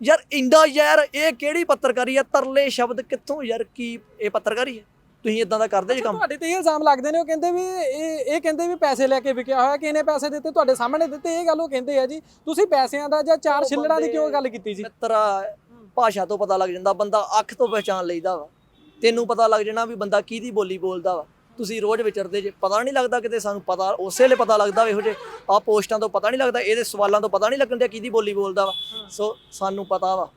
ਯਾਰ ਇੰਦਾ ਯਾਰ ਇਹ ਕਿਹੜੀ ਪੱਤਰਕਾਰੀ ਆ? ਤਰਲੇ ਸ਼ਬਦ ਕਿੱਥੋਂ? ਯਾਰ ਕੀ ਇਹ ਪੱਤਰਕਾਰੀ ਹੈ ਤੁਸੀਂ ਇਦਾਂ ਦਾ ਕਰਦੇ ਜੇ ਕੰਮ? ਤੁਹਾਡੇ ਤੇ ਇਹ ਇਲਜ਼ਾਮ ਲੱਗਦੇ ਨੇ ਉਹ ਕਹਿੰਦੇ ਵੀ ਇਹ ਇਹ ਕਹਿੰਦੇ ਵੀ ਪੈਸੇ ਲੈ ਕੇ ਵਿਕਿਆ ਹੋਇਆ ਕਿਹਨੇ ਪੈਸੇ ਦਿੱਤੇ ਤੁਹਾਡੇ ਸਾਹਮਣੇ ਦਿੱਤੇ ਇਹ ਗੱਲ ਉਹ ਕਹਿੰਦੇ ਆ ਜੀ। ਤੁਸੀਂ ਪੈਸਿਆਂ ਦਾ ਜਾਂ ਚਾਰ ਛਿੱਲੜਾਂ ਦੀ ਕਿਉਂ ਗੱਲ ਕੀਤੀ ਜੀ? ਮਿੱਤਰਾ ਭਾਸ਼ਾ ਤੋਂ ਪਤਾ ਲੱਗ ਜਾਂਦਾ ਬੰਦਾ ਅੱਖ ਤੋਂ ਪਛਾਣ ਲਈਦਾ ਵਾ। ਤੈਨੂੰ ਪਤਾ ਲੱਗ ਜਾਣਾ ਵੀ ਬੰਦਾ ਕਿਹਦੀ ਬੋਲੀ ਬੋਲਦਾ ਵਾ। ਤੁਸੀਂ ਰੋਜ਼ ਵਿਚਰਦੇ ਜੇ ਪਤਾ ਨਹੀਂ ਲੱਗਦਾ ਕਿਤੇ ਸਾਨੂੰ ਪਤਾ ਉਸੇ ਵੇਲੇ ਪਤਾ ਲੱਗਦਾ ਇਹੋ ਜੇ ਆ ਪੋਸਟਾਂ ਤੋਂ ਪਤਾ ਨਹੀਂ ਲੱਗਦਾ ਇਹਦੇ ਸਵਾਲਾਂ ਤੋਂ ਪਤਾ ਨਹੀਂ ਲੱਗਣ ਦਿਆ ਕਿਹਦੀ ਬੋਲੀ ਬੋਲਦਾ ਵਾ। ਸੋ ਸਾਨੂੰ ਪਤਾ ਵਾ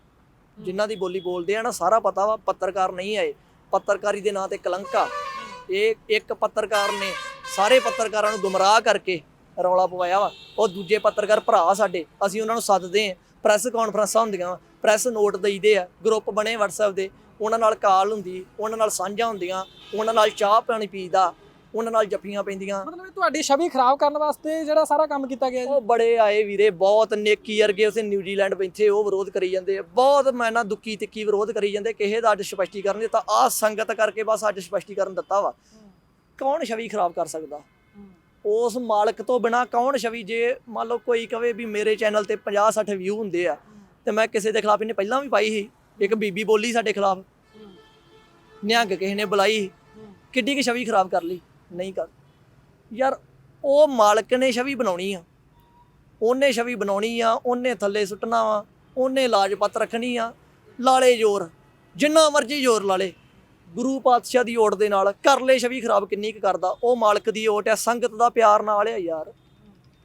ਜਿਨ੍ਹਾਂ ਦੀ ਬੋਲੀ ਬੋਲਦੇ ਆ ਨਾ ਸਾਰਾ ਪਤਾ ਵਾ ਪੱਤਰਕਾਰ ਨਹੀਂ ਆਏ। ਪੱਤਰਕਾਰੀ ਦੇ ਨਾਂ ਤੇ ਕਲੰਕ। ਆ ਇਹ ਇੱਕ ਪੱਤਰਕਾਰ ਨੇ ਸਾਰੇ ਪੱਤਰਕਾਰਾਂ ਨੂੰ ਗੁੰਮਰਾਹ ਕਰਕੇ ਰੌਲਾ ਪਵਾਇਆ ਵਾ। ਉਹ ਦੂਜੇ ਪੱਤਰਕਾਰ ਭਰਾ ਸਾਡੇ, ਅਸੀਂ ਉਹਨਾਂ ਨੂੰ ਸੱਦਦੇ ਆ ਪ੍ਰੈਸ ਕਾਨਫਰੰਸਾਂ ਹੁੰਦੀਆਂ ਵਾ। ਪ੍ਰੈਸ ਨੋਟ ਦਈਦੇ ਆ। ਗਰੁੱਪ ਬਣੇ WhatsApp ਦੇ। ਉਹਨਾਂ ਨਾਲ ਕਾਲ ਹੁੰਦੀ, ਉਹਨਾਂ ਨਾਲ ਸਾਂਝਾਂ ਹੁੰਦੀਆਂ। ਉਹਨਾਂ ਨਾਲ ਚਾਹ ਪਾਣੀ ਪੀਦਾ ਉਹਨਾਂ ਨਾਲ ਜੱਫੀਆਂ ਪੈਂਦੀਆਂ। ਮਤਲਬ ਇਹ ਤੁਹਾਡੀ ਛਵੀ ਖਰਾਬ ਕਰਨ ਵਾਸਤੇ ਜਿਹੜਾ ਸਾਰਾ ਕੰਮ ਕੀਤਾ ਗਿਆ ਜੀ? ਉਹ ਬੜੇ ਆਏ ਵੀਰੇ ਬਹੁਤ ਨੇਕੀ ਵਰਗੇ ਉਸੇ ਨਿਊਜ਼ੀਲੈਂਡ ਬੈਠੇ ਉਹ ਵਿਰੋਧ ਕਰੀ ਜਾਂਦੇ ਆ। ਬਹੁਤ ਮੈਂ ਨਾ ਦੁੱਕੀ ਤਿੱਕੀ ਵਿਰੋਧ ਕਰੀ ਜਾਂਦੇ ਕਿਸੇ ਦਾ ਅੱਜ ਸਪਸ਼ਟੀਕਰਨ ਦਿੱਤਾ। ਆ ਸੰਗਤ ਕਰਕੇ ਬਸ ਅੱਜ ਸਪਸ਼ਟੀਕਰਨ ਦਿੱਤਾ ਵਾ। ਕੌਣ ਛਵੀ ਖਰਾਬ ਕਰ ਸਕਦਾ? ਉਸ ਮਾਲਕ ਤੋਂ ਬਿਨਾ ਕੌਣ ਛਵੀ? ਜੇ ਮੰਨ ਲਓ ਕੋਈ ਕਵੇ ਵੀ ਮੇਰੇ ਚੈਨਲ ਤੇ 50 60 ਵਿਊ ਹੁੰਦੇ ਆ ਤੇ ਮੈਂ ਕਿਸੇ ਦੇ ਖਿਲਾਫ ਇਹਨੇ ਪਹਿਲਾਂ ਵੀ ਪਾਈ ਸੀ। ਇੱਕ ਬੀਬੀ ਬੋਲੀ ਸਾਡੇ ਖਿਲਾਫ। ਨਿਹੰਗ ਕਿਸੇ ਨੇ ਬੁਲਾਈ ਕਿੱਡੀ ਕਿ ਛਵੀ ਖਰਾਬ ਕਰ ਲਈ। ਨਹੀਂ ਕਰ ਯਾਰ, ਉਹ ਮਾਲਕ ਨੇ ਛਵੀ ਬਣਾਉਣੀ ਆ। ਉਹਨੇ ਛਵੀ ਬਣਾਉਣੀ ਆ, ਉਹਨੇ ਥੱਲੇ ਸੁੱਟਣਾ ਵਾ, ਉਹਨੇ ਲਾਜਪਤ ਰੱਖਣੀ ਆ, ਲਾਲੇ ਜ਼ੋਰ, ਜਿੰਨਾ ਮਰਜ਼ੀ ਜ਼ੋਰ ਲਾਲੇ ਗੁਰੂ ਪਾਤਸ਼ਾਹ ਦੀ ਓਟ ਦੇ ਨਾਲ ਕਰ ਲੈ ਛਵੀ ਖਰਾਬ ਕਿੰਨੀ ਕੁ ਕਰਦਾ, ਉਹ ਮਾਲਕ ਦੀ ਓਟ ਆ, ਸੰਗਤ ਦਾ ਪਿਆਰ ਨਾਲ ਆ ਯਾਰ।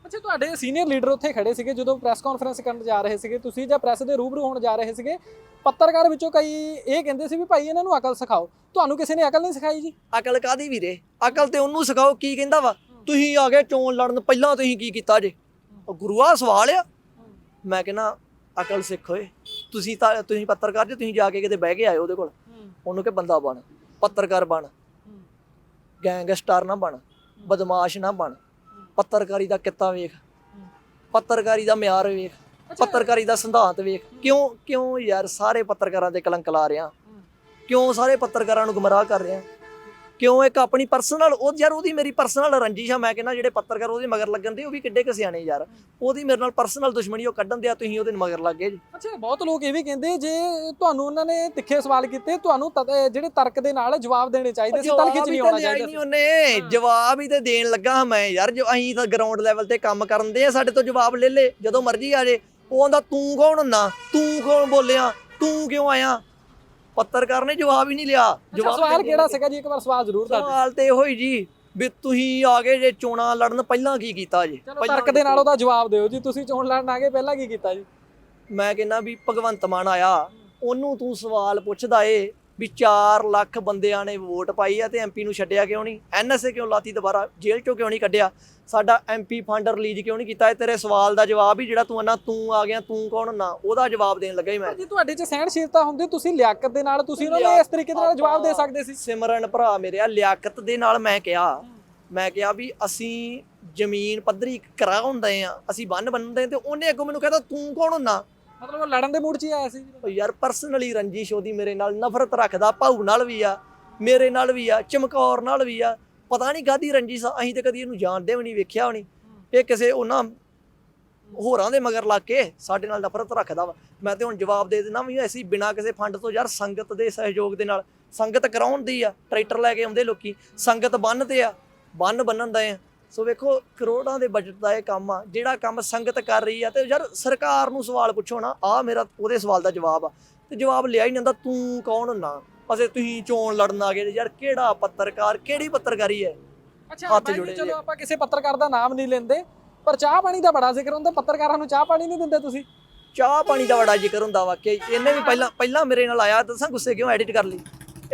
ਅੱਛਾ ਤੁਹਾਡੇ ਸੀਨੀਅਰ ਲੀਡਰ ਉੱਥੇ ਖੜੇ ਸੀਗੇ ਜਦੋਂ ਪ੍ਰੈਸ ਕਾਨਫਰੰਸ ਕਰਨ ਜਾ ਰਹੇ ਸੀਗੇ ਤੁਸੀਂ ਜਾਂ ਪ੍ਰੈਸ ਦੇ ਰੂਬਰੂ ਹੋਣ ਜਾ ਰਹੇ ਸੀਗੇ। ਪੱਤਰਕਾਰ ਵਿੱਚੋਂ ਕਈ ਇਹ ਕਹਿੰਦੇ ਸੀ ਵੀ ਭਾਈ ਇਹਨਾਂ ਨੂੰ ਅਕਲ ਸਿਖਾਓ। ਤੁਹਾਨੂੰ ਕਿਸੇ ਨੇ ਅਕਲ ਨਹੀਂ ਸਿਖਾਈ ਜੀ? ਅਕਲ ਕਾਦੀ ਵੀਰੇ? ਅਕਲ ਤੇ ਉਹਨੂੰ ਸਿਖਾਓ ਕੀ ਕਹਿੰਦਾ ਵਾ? ਤੁਸੀਂ ਆ ਗਏ ਚੋਣ ਲੜਨ ਪਹਿਲਾਂ ਤੁਸੀਂ ਕੀ ਕੀਤਾ ਜੇ? ਉਹ ਗੁਰੂਆ ਸਵਾਲ ਆ। ਮੈਂ ਕਹਿੰਦਾ ਅਕਲ ਸਿੱਖ ਓਏ। ਤੁਸੀਂ ਤਾਂ ਤੁਸੀਂ ਪੱਤਰਕਾਰ ਜੇ ਤੁਸੀਂ ਜਾ ਕੇ ਕਿਤੇ ਬਹਿ ਕੇ ਆਏ ਉਹਦੇ ਕੋਲ। ਉਹਨੂੰ ਕਿ ਬੰਦਾ ਬਣ? ਪੱਤਰਕਾਰ ਬਣ। ਗੈਂਗਸਟਰ ਨਾ ਬਣ। ਬਦਮਾਸ਼ ਨਾ ਬਣ। ਪੱਤਰਕਾਰੀ ਦਾ ਕਿੱਤਾ ਵੇਖ। ਪੱਤਰਕਾਰੀ ਦਾ ਮਿਆਰ ਵੇਖ। ਪੱਤਰਕਾਰੀ ਦਾ ਸਿਧਾਂਤ ਵੇਖ। ਕਿਉਂ ਕਿਉਂ ਯਾਰ ਸਾਰੇ ਪੱਤਰਕਾਰਾਂ ਤੇ ਕਲੰਕ ਲਾ ਰਿਆਂ ਕਿਉਂ ਸਾਰੇ ਪੱਤਰਕਾਰਾਂ ਨੂੰ ਗੁੰਮਰਾਹ ਕਰ ਰਿਆਂ ਕਿਉਂ ਇੱਕ ਆਪਣੀ ਪਰਸਨਲ ਉਹ ਯਾਰ ਉਹਦੀ ਮੇਰੀ ਪਰਸਨਲ ਰੰਜਿਸ਼ ਆ ਮੈਂ ਕਹਿੰਦਾ ਜਿਹੜੇ ਪੱਤਰਕਾਰ ਉਹਦੇ ਮਗਰ ਲੱਗਣ ਦੇ ਉਹ ਵੀ ਕਿੱਡੇ ਕੁ ਸਿਆਣੇ ਯਾਰ। ਉਹਦੀ ਮੇਰੇ ਨਾਲ ਪਰਸਨਲ ਦੁਸ਼ਮਣੀ ਉਹ ਕੱਢਣ ਦੇ ਆ ਤੁਸੀਂ ਉਹਦੇ ਮਗਰ ਲੱਗ ਗਏ ਜੀ। ਅੱਛਾ ਬਹੁਤ ਲੋਕ ਇਹ ਵੀ ਕਹਿੰਦੇ ਜੇ ਤੁਹਾਨੂੰ ਉਹਨਾਂ ਨੇ ਤਿੱਖੇ ਸਵਾਲ ਕੀਤੇ ਤੁਹਾਨੂੰ ਜਿਹੜੇ ਤਰਕ ਦੇ ਨਾਲ ਜਵਾਬ ਦੇਣੇ ਚਾਹੀਦੇ ਸੀ ਤਲਖੀ ਚ ਨਹੀਂ ਆਉਣਾ ਚਾਹੀਦਾ ਨਹੀਂ ਸੀ। ਉਹਨੇ ਜਵਾਬ ਹੀ ਤੇ ਦੇਣ ਲੱਗਾ ਮੈਂ ਯਾਰ ਜੋ ਅਸੀਂ ਤਾਂ ਗਰਾਊਂਡ ਲੈਵਲ ਤੇ ਕੰਮ ਕਰਨ ਦੇ ਆ ਸਾਡੇ ਤੋਂ ਜਵਾਬ ਲੈ ਲੈ ਜਦੋਂ ਮਰਜ਼ੀ ਆ ਜੇ। ਉਹ ਆਂਦਾ ਤੂੰ ਕੌਣ ਹੁੰਨਾ? ਤੂੰ ਕੌਣ ਬੋਲਿਆ? ਤੂੰ ਕਿਉਂ ਆਇਆ? ਪੱਤਰਕਾਰ ਨੇ ਜਵਾਬ ਹੀ ਨਹੀਂ ਲਿਆ। ਅੱਛਾ, ਸਵਾਲ ਕਿਹੜਾ। ਸੀਗਾ ਜੀ? ਇੱਕ ਵਾਰ ਸਵਾਲ ਜ਼ਰੂਰ ਦੱਸ ਸਵਾਲ ਤੇ ਇਹੋ ਹੀ ਜੀ ਵੀ ਤੁਸੀਂ ਆ ਗਏ ਜੇ ਚੋਣਾਂ ਲੜਨ ਪਹਿਲਾਂ ਕੀ ਕੀਤਾ ਜੀ? ਤਰਕ ਦੇ ਨਾਲ ਉਹਦਾ ਜਵਾਬ ਦਿਓ ਜੀ। ਤੁਸੀਂ ਚੋਣ ਲੜਨ ਆ ਗਏ ਪਹਿਲਾਂ ਕੀ ਕੀਤਾ ਜੀ? ਮੈਂ ਕਹਿੰਦਾ ਵੀ ਭਗਵੰਤ ਮਾਨ ਆਇਆ ਉਹਨੂੰ ਤੂੰ ਸਵਾਲ ਪੁੱਛਦਾ ਏ ਵੀ 4 ਲੱਖ ਬੰਦਿਆਂ ਨੇ ਵੋਟ ਪਾਈ ਆ ਤੇ ਐਮਪੀ ਨੂੰ ਛੱਡਿਆ ਕਿਉਂ ਨਹੀਂ? ਐਨਐਸਏ ਕਿਉਂ ਲਾਤੀ ਦੁਬਾਰਾ? ਜੇਲ੍ਹ ਚੋਂ ਕਿਉਂ ਨਹੀਂ ਕੱਢਿਆ? ਸਾਡਾ ਐਮਪੀ ਫੰਡ ਰਿਲੀਜ਼ ਕਿਉਂ ਨਹੀਂ ਕੀਤਾ? ਇਹ ਤੇਰੇ ਸਵਾਲ ਦਾ ਜਵਾਬ ਹੀ ਜਿਹੜਾ ਤੂੰ ਅੰਨਾ ਤੂੰ ਆ ਗਿਆ ਤੂੰ ਕੌਣ ਨਾ? ਉਹਦਾ ਜਵਾਬ ਦੇਣ ਲੱਗਾ ਹੀ ਮੈਂ। ਜੀ ਤੁਹਾਡੇ 'ਚ ਸਹਿਣਸ਼ੀਲਤਾ ਹੁੰਦੀ ਤੁਸੀਂ ਲਿਆਕਤ ਦੇ ਨਾਲ ਤੁਸੀਂ ਉਹਨਾਂ ਨੂੰ ਇਸ ਤਰੀਕੇ ਦੇ ਨਾਲ ਜਵਾਬ ਦੇ ਸਕਦੇ ਸੀ। ਸਿਮਰਨ ਭਰਾ ਮੇਰਿਆ ਲਿਆਕਤ ਦੇ ਨਾਲ ਮੈਂ ਕਿਹਾ ਮੈਂ ਕਿਹਾ ਵੀ ਅਸੀਂ ਜ਼ਮੀਨ ਪੱਧਰੀ ਕਰਾਉਂਦੇ ਆ ਅਸੀਂ ਬੰਨ ਬੰਨਦੇ ਤੇ ਉਹਨੇ ਅੱਗੋਂ ਮੈਨੂੰ ਕਹਿੰਦਾ ਤੂੰ ਕੌਣ ਹੁੰਨਾ? ਮਤਲਬ ਉਹ ਲੜਨ ਦੇ ਮੂਡ 'ਚ ਹੀ ਆਇਆ ਸੀ। ਉਹ ਯਾਰ ਪਰਸਨਲੀ ਰੰਜਿਸ਼ ਉਹਦੀ ਮੇਰੇ ਨਾਲ ਨਫ਼ਰਤ ਰੱਖਦਾ ਭਾਊ ਨਾਲ ਵੀ ਆ ਮੇਰੇ ਨਾਲ ਵੀ ਆ ਚਮਕੌਰ ਨਾਲ ਵੀ ਆ ਪਤਾ ਨਹੀਂ ਕਾਦੀ ਰੰਜਿਸ਼ ਆ, ਅਸੀਂ ਤੇ ਕਦੀ ਇਹਨੂੰ ਜਾਣਦੇ ਵੀ ਨਹੀਂ, ਵੇਖਿਆ ਵੀ ਨਹੀਂ। ਇਹ ਕਿਸੇ ਉਹਨਾਂ ਹੋਰਾਂ ਦੇ ਮਗਰ ਲੱਗ ਕੇ ਸਾਡੇ ਨਾਲ ਨਫ਼ਰਤ ਰੱਖਦਾ ਵਾ। ਮੈਂ ਤੇ ਹੁਣ ਜਵਾਬ ਦੇ ਦੇਣਾ ਵੀ ਅਸੀਂ ਬਿਨਾਂ ਕਿਸੇ ਫੰਡ ਤੋਂ ਯਾਰ ਸੰਗਤ ਦੇ ਸਹਿਯੋਗ ਦੇ ਨਾਲ, ਸੰਗਤ ਕਰਾਉਣ ਦੀ ਆ, ਟਰੈਕਟਰ ਲੈ ਕੇ ਆਉਂਦੇ ਲੋਕੀ, ਸੰਗਤ ਬੰਨ ਆ, ਬੰਨ ਬੰਨਣ ਦਾ ਆ। ਸੋ ਵੇਖੋ, ਕਰੋੜਾਂ ਦੇ ਬਜਟ ਦਾ ਇਹ ਕੰਮ ਆ, ਜਿਹੜਾ ਕੰਮ ਸੰਗਤ ਕਰ ਰਹੀ ਆ ਤੇ ਯਾਰ ਸਰਕਾਰ ਨੂੰ ਸਵਾਲ ਪੁੱਛੋ ਨਾ ਆ ਮੇਰਾ ਉਹਦੇ ਸਵਾਲ ਦਾ ਜਵਾਬ ਆ। ਤੇ ਜਵਾਬ ਲਿਆ ਹੀ ਨਹੀਂ ਜਾਂਦਾ, ਤੂੰ ਕੌਣ ਨਾ? ਅਸੇ ਤੁਸੀਂ ਚੋਣ ਲੜਨ ਆ ਗਏ ਯਾਰ ਕਿਹੜਾ ਪੱਤਰਕਾਰ ਕਿਹੜੀ ਪੱਤਰਕਾਰੀ ਹੈ? ਅੱਛਾ ਹੱਥ ਜੋੜੇ ਚਲੋ। ਆਪਾਂ ਕਿਸੇ ਪੱਤਰਕਾਰ ਦਾ ਨਾਮ ਨਹੀਂ ਲੈਂਦੇ ਪਰ ਚਾਹ ਪਾਣੀ ਦਾ ਬੜਾ ਜ਼ਿਕਰ ਹੁੰਦਾ ਪੱਤਰਕਾਰਾਂ ਨੂੰ ਚਾਹ ਪਾਣੀ ਨਹੀਂ ਦਿੰਦੇ ਤੁਸੀਂ। ਚਾਹ ਪਾਣੀ ਦਾ ਬੜਾ ਜ਼ਿਕਰ ਹੁੰਦਾ ਵਾਕਈ ਇਹਨੇ ਵੀ ਪਹਿਲਾਂ ਪਹਿਲਾਂ ਮੇਰੇ ਨਾਲ ਆਇਆ ਦੱਸਾਂ ਗੁੱਸੇ ਕਿਉਂ ਐਡਿਟ ਕਰ ਲਈ?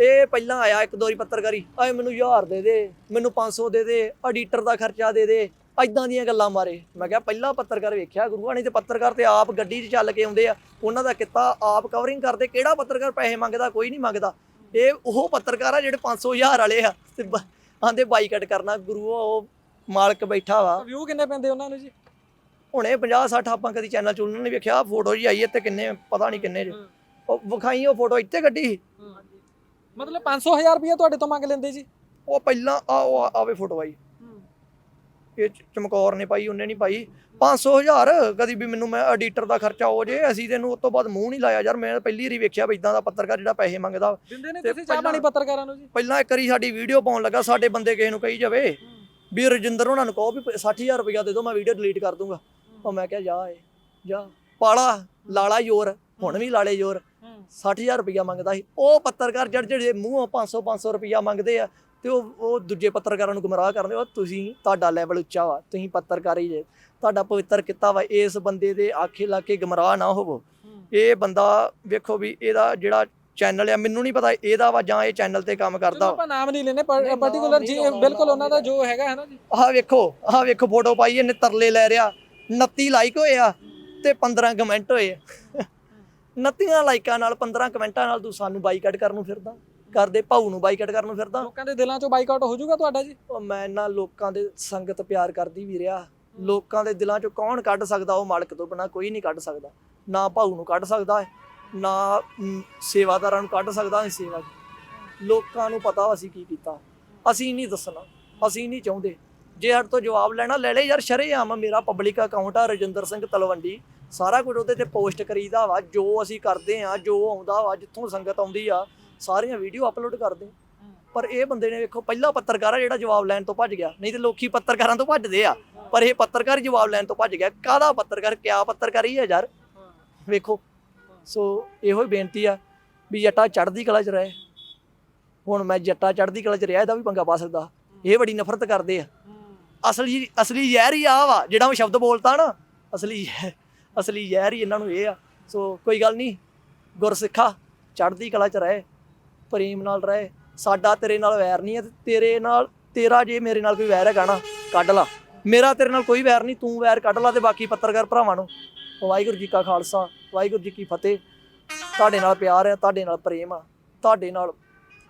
ਇਹ ਪਹਿਲਾਂ ਆਇਆ ਇੱਕ ਦੋ ਵਾਰੀ ਪੱਤਰਕਾਰੀ ਆਏ ਮੈਨੂੰ 1000 ਦੇ ਦੇ ਮੈਨੂੰ 500 ਦੇ ਦੇ ਐਡੀਟਰ ਦਾ ਖਰਚਾ ਦੇ ਦੇ। ਐਦਾਂ ਦੀਆਂ ਗੱਲਾਂ ਮਾਰੇ। ਮੈਂ ਕਿਹਾ ਪਹਿਲਾਂ ਪੱਤਰਕਾਰ ਵੇਖਿਆ ਗੁਰੂਆਂ ਨੇ ਤੇ ਪੱਤਰਕਾਰ ਤੇ ਆਪ ਗੱਡੀ 'ਚ ਚੱਲ ਕੇ ਆਉਂਦੇ ਆ। ਉਹਨਾਂ ਦਾ ਕਿੱਤਾ ਆਪ ਕਵਰਿੰਗ ਕਰਦੇ ਕਿਹੜਾ ਪੱਤਰਕਾਰ ਪੈਸੇ ਮੰਗਦਾ ਕੋਈ ਨਹੀਂ ਮੰਗਦਾ। ਇਹ ਉਹ ਪੱਤਰਕਾਰ ਆ ਜਿਹੜੇ 500 ਹਜ਼ਾਰ ਵਾਲੇ ਆ ਤੇ ਆਂਦੇ ਬਾਈਕਾਟ ਕਰਨਾ। ਗੁਰੂ ਉਹ ਮਾਲਕ ਬੈਠਾ ਵਾ। ਵਿਊ ਕਿੰਨੇ ਪੈਂਦੇ ਉਹਨਾਂ ਨੂੰ ਜੀ? ਹੁਣੇ 50 60 ਆਪਾਂ ਕਦੀ ਚੈਨਲ ਚੁਣਨ ਨਹੀਂ ਵੇਖਿਆ ਫੋਟੋ ਜੀ ਆਈ ਇੱਥੇ ਕਿੰਨੇ ਪਤਾ ਨਹੀਂ ਕਿੰਨੇ ਜੇ। ਉਹ ਵਿਖਾਈ ਉਹ ਫੋਟੋ ਇੱਥੇ ਸੀ। ਮਤਲਬ 500000 ਰੁਪਏ ਤੁਹਾਡੇ ਤੋਂ ਮੰਗ ਲੈਂਦੇ ਜੀ? ਉਹ ਪਹਿਲਾਂ ਆ ਉਹ ਆਵੇ ਫੋਟੋ ਆਈ। ਇਹ ਚ- ਚਮਕੌਰ ਨੇ ਪਾਈ ਉਹਨੇ ਨਹੀਂ ਪਾਈ 500000 ਕਦੀ ਵੀ ਮੈਨੂੰ ਮੈਂ ਐਡੀਟਰ ਦਾ ਖਰਚਾ ਹੋ ਜੇ ਅਸੀਂ ਤੈਨੂੰ ਉਸ ਤੋਂ ਬਾਅਦ ਮੂੰਹ ਨਹੀਂ ਲਾਇਆ ਯਾਰ ਮੈਂ ਪਹਿਲੀ ਵਾਰੀ ਵੇਖਿਆ ਵੀ ਇਦਾਂ ਦਾ ਪੱਤਰਕਾਰ ਜਿਹੜਾ ਪੈਸੇ ਮੰਗਦਾ। ਦਿੰਦੇ ਨੇ ਤੇ ਤੁਸੀਂ ਚਾਹ ਪਾਣੀ ਪਹਿਲਾਂ- ਪੱਤਰਕਾਰਾਂ ਨੂੰ ਜੀ? ਪਹਿਲਾਂ ਇੱਕ ਵਾਰੀ ਸਾਡੀ ਵੀਡੀਓ ਪਾਉਣ ਲੱਗਾ ਸਾਡੇ ਬੰਦੇ ਕਿਸੇ ਨੂੰ ਕਹੀ ਜਾਵੇ ਵੀ ਰਜਿੰਦਰ ਉਹਨਾਂ ਨੂੰ ਕਹੋ ਵੀ 60000 ਰੁਪਇਆ ਦੇ ਦਿਓ ਮੈਂ ਵੀਡੀਓ ਡਿਲੀਟ ਕਰ ਦੂੰਗਾ। ਉਹ ਮੈਂ ਕਿਹਾ ਜਾ ਏ ਜਾ। ਪਾਲਾ ਲਾਲਾ ਯੋਰ ਹੁਣ ਵੀ ਲਾਲੇ ਯੋਰ। 60000 ਰੁਪਇਆ ਮੰਗਦਾ ਸੀ। ਉਹ ਪੱਤਰਕਾਰ ਜੜ ਜਿਹੜੇ ਮੂੰਹੋਂ 500 500 ਰੁਪਇਆ ਮੰਗਦੇ ਆ ਤੇ ਉਹ ਉਹ ਦੂਜੇ ਪੱਤਰਕਾਰਾਂ ਨੂੰ ਗੁੰਮਰਾਹ ਕਰਦੇ ਉਹ ਤੁਸੀਂ ਤੁਹਾਡਾ ਲੈਵਲ ਉੱਚਾ ਵਾ ਤੁਸੀਂ ਪੱਤਰਕਾਰੀ ਜੇ ਤੁਹਾਡਾ ਪਵਿੱਤਰ ਕੀਤਾ ਵਾ ਇਸ ਬੰਦੇ ਦੇ ਆਖੇ ਲਾ ਕੇ ਗੁੰਮਰਾਹ ਨਾ ਹੋਵੋ। ਇਹ ਬੰਦਾ ਵੇਖੋ ਵੀ ਇਹਦਾ ਜਿਹੜਾ ਚੈਨਲ ਆ ਮੈਨੂੰ ਨਹੀਂ ਪਤਾ ਇਹਦਾ ਵਾ ਜਾਂ ਇਹ ਚੈਨਲ ਤੇ ਕੰਮ ਕਰਦਾ ਆਪਾਂ ਨਾਮ ਨਹੀਂ ਲੈਨੇ ਪਾਰਟਿਕੂਲਰ ਜੀ ਬਿਲਕੁਲ ਉਹਨਾਂ ਦਾ ਜੋ ਹੈਗਾ ਹੈ ਨਾ ਜੀ? ਆਹ ਵੇਖੋ ਆਹ ਵੇਖੋ ਫੋਟੋ ਪਾਈ ਇਹਨੇ ਤਰਲੇ ਲੈ ਰਿਆ 29 ਲਾਈਕ ਹੋਏ ਆ ਤੇ 15 ਕਮੈਂਟ ਹੋਏ। ਆ 29 ਲਾਈਕਾਂ ਨਾਲ 15 ਕਮੈਂਟਾਂ ਨਾਲ ਤੂੰ ਸਾਨੂੰ ਬਾਈਕਾਟ ਕਰਨ ਨੂੰ ਫਿਰਦਾ। ਕਰਦੇ ਭਾਊ ਨੂੰ ਬਾਈਕਾਟ ਕਰਨ ਨੂੰ ਫਿਰਦਾ। ਲੋਕਾਂ ਦੇ ਦਿਲਾਂ ਚੋਂ ਬਾਈਕਾਟ ਹੋ ਜਾਊਗਾ ਤੁਹਾਡਾ ਜੀ? ਉਹ ਮੈਂ ਨਾ ਲੋਕਾਂ ਦੇ ਸੰਗਤ ਪਿਆਰ ਕਰਦੀ ਵੀ ਰਿਹਾ। ਲੋਕਾਂ ਦੇ ਦਿਲਾਂ ਚੋਂ ਕੌਣ ਕੱਢ ਸਕਦਾ? ਉਹ ਮਾਲਕ ਤੋਂ ਬਿਨਾ ਕੋਈ ਨਹੀਂ ਕੱਢ ਸਕਦਾ। ਨਾ ਭਾਊ ਨੂੰ ਕੱਢ ਸਕਦਾ ਹੈ ਨਾ ਸੇਵਾਦਾਰਾਂ ਨੂੰ ਕੱਢ ਸਕਦਾ ਹੈ ਸੇਵਾ ਲੋਕਾਂ ਨੂੰ ਪਤਾ ਅਸੀਂ ਕੀ ਕੀਤਾ। ਅਸੀਂ ਨਹੀਂ ਦੱਸਣਾ ਅਸੀਂ ਨਹੀਂ ਚਾਹੁੰਦੇ। ਜੇ ਸਾਡੇ ਤੋਂ ਜਵਾਬ ਲੈਣਾ ਲੈ ਲੈ ਯਾਰ ਸ਼ਰੇਆਮ ਮੇਰਾ ਪਬਲਿਕ ਅਕਾਊਂਟ ਆ ਰਜਿੰਦਰ ਸਿੰਘ ਤਲਵੰਡੀ। ਸਾਰਾ ਕੁਝ ਉਹਦੇ ਤੇ ਪੋਸਟ ਕਰੀਦਾ ਵਾ। ਜੋ ਅਸੀਂ ਕਰਦੇ ਆ ਜੋ ਆਉਂਦਾ ਵਾ ਜਿੱਥੋਂ ਸੰਗਤ ਆਉਂਦੀ ਆ ਸਾਰੀਆਂ ਵੀਡੀਓ ਅਪਲੋਡ ਕਰਦੇ। ਪਰ ਇਹ ਬੰਦੇ ਨੇ ਵੇਖੋ ਪਹਿਲਾ ਪੱਤਰਕਾਰ ਆ ਜਿਹੜਾ ਜਵਾਬ ਲੈਣ ਤੋਂ ਭੱਜ ਗਿਆ। ਨਹੀਂ ਤੇ ਲੋਕੀ ਪੱਤਰਕਾਰਾਂ ਤੋਂ ਭੱਜਦੇ ਆ। ਪਰ ਇਹ ਪੱਤਰਕਾਰ ਜਵਾਬ ਲੈਣ ਤੋਂ ਭੱਜ ਗਿਆ। ਕਾਹਦਾ ਪੱਤਰਕਾਰ ਕਿਆ ਪੱਤਰਕਾਰੀ ਹੈ ਯਾਰ? ਵੇਖੋ। ਸੋ ਇਹੋ ਹੀ ਬੇਨਤੀ ਆ ਵੀ ਜੱਟਾ ਚੜ੍ਹਦੀ ਕਲਾ 'ਚ ਰਹੇ। ਹੁਣ ਮੈਂ ਜੱਟਾ ਚੜ੍ਹਦੀ ਕਲਾ 'ਚ ਰਿਹਾ ਇਹਦਾ ਵੀ ਪੰਗਾ ਪਾ ਸਕਦਾ। ਇਹ ਬੜੀ ਨਫ਼ਰਤ ਕਰਦੇ ਆ। ਅਸਲੀ ਅਸਲੀ ਜ਼ਹਿਰ ਹੀ ਆ ਵਾ ਜਿਹੜਾ ਮੈਂ ਸ਼ਬਦ ਬੋਲਤਾ ਨਾ। ਅਸਲੀ ਅਸਲੀ ਜ਼ਹਿਰ ਹੀ ਇਹਨਾਂ ਨੂੰ ਇਹ ਆ। ਸੋ ਕੋਈ ਗੱਲ ਨਹੀਂ ਗੁਰਸਿੱਖਾ ਚੜ੍ਹਦੀ ਕਲਾ 'ਚ ਰਹੇ। ਪ੍ਰੇਮ ਨਾਲ ਰਹੇ ਸਾਡਾ ਤੇਰੇ ਨਾਲ ਵੈਰ ਨਹੀਂ ਹੈ ਤੇ ਤੇਰੇ ਨਾਲ ਤੇਰਾ ਜੇ ਮੇਰੇ ਨਾਲ ਕੋਈ ਵੈਰ ਹੈਗਾ ਨਾ ਕੱਢ ਲਾ। ਮੇਰਾ ਤੇਰੇ ਨਾਲ ਕੋਈ ਵੈਰ ਨਹੀਂ ਤੂੰ ਵੈਰ ਕੱਢ ਲਾ ਤੇ ਬਾਕੀ ਪੱਤਰਕਾਰ ਭਰਾਵਾਂ ਨੂੰ। ਵਾਹਿਗੁਰੂ ਜੀ ਕਾ ਖਾਲਸਾ ਵਾਹਿਗੁਰੂ ਜੀ ਕੀ ਫਤਿਹ। ਤੁਹਾਡੇ ਨਾਲ ਪਿਆਰ ਆ ਤੁਹਾਡੇ ਨਾਲ ਪ੍ਰੇਮ ਆ ਤੁਹਾਡੇ ਨਾਲ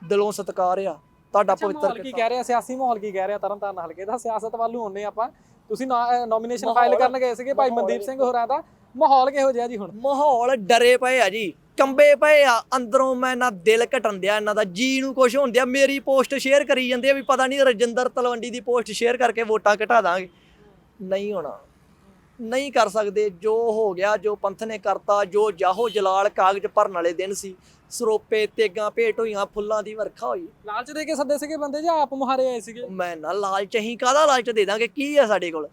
ਦਿਲੋਂ ਸਤਿਕਾਰ ਆ ਤੁਹਾਡਾ ਪਵਿੱਤਰ ਕੀ। ਕਹਿ ਰਿਹਾ? ਸਿਆਸੀ ਮਾਹੌਲ ਕੀ ਕਹਿ ਰਿਹਾ? ਤਰਨਤਾਰਨ ਹਲਕੇ ਦਾ ਸਿਆਸਤ ਵੱਲੋਂ ਹੁੰਨੇ ਆਪਾਂ। ਤੁਸੀਂ ਨੋਮੀਨੇਸ਼ਨ ਫਾਈਲ ਕਰਨ ਗਏ ਸੀਗੇ ਭਾਈ ਮਨਦੀਪ ਸਿੰਘ ਹੋਰਾਂ ਦਾ। ਮਾਹੌਲ ਕਿਹੋ ਜਿਹਾ ਜੀ ਹੁਣ? ਮਾਹੌਲ ਡਰੇ ਪਏ ਆ ਜੀ ਕੰਬੇ ਪਏ ਆ ਅੰਦਰੋਂ ਮੈਂ ਨਾ ਦਿਲ ਘਟਣ ਦਿਆ ਇਹਨਾਂ ਦਾ ਜੀ ਨੂੰ ਕੁਝ ਹੋਣ ਦਿਆ ਮੇਰੀ ਪੋਸਟ ਸ਼ੇਅਰ ਕਰੀ ਜਾਂਦੇ ਆ ਵੀ ਪਤਾ ਨਹੀਂ ਰਜਿੰਦਰ ਤਲਵੰਡੀ ਦੀ ਪੋਸਟ ਸ਼ੇਅਰ ਕਰਕੇ ਵੋਟਾਂ ਘਟਾ ਦਾਂਗੇ। ਨਹੀਂ ਹੋਣਾ। ਨਹੀਂ ਕਰ ਸਕਦੇ ਜੋ ਹੋ ਗਿਆ ਜੋ ਪੰਥ ਨੇ ਕਰਤਾ ਜੋ ਜਾਹੋ ਜਲਾਲ ਕਾਗਜ਼ ਭਰਨ ਵਾਲੇ ਦਿਨ ਸੀ ਸਰੋਪੇ ਤੇਗਾਂ ਭੇਟ ਹੋਈਆਂ ਫੁੱਲਾਂ ਦੀ ਵਰਖਾ ਹੋਈ। ਲਾਲਚ ਦੇ ਕੇ ਸੱਦੇ ਸੀਗੇ ਬੰਦੇ ਜਾਂ ਆਪ ਮੁਹਾਰੇ ਆਏ ਸੀਗੇ? ਮੈਂ ਨਾ ਲਾਲਚ ਹੀ ਕਾਹਦਾ ਲਾਲਚ ਦੇ ਦਾਂਗੇ ਕੀ ਆ ਸਾਡੇ ਕੋਲ?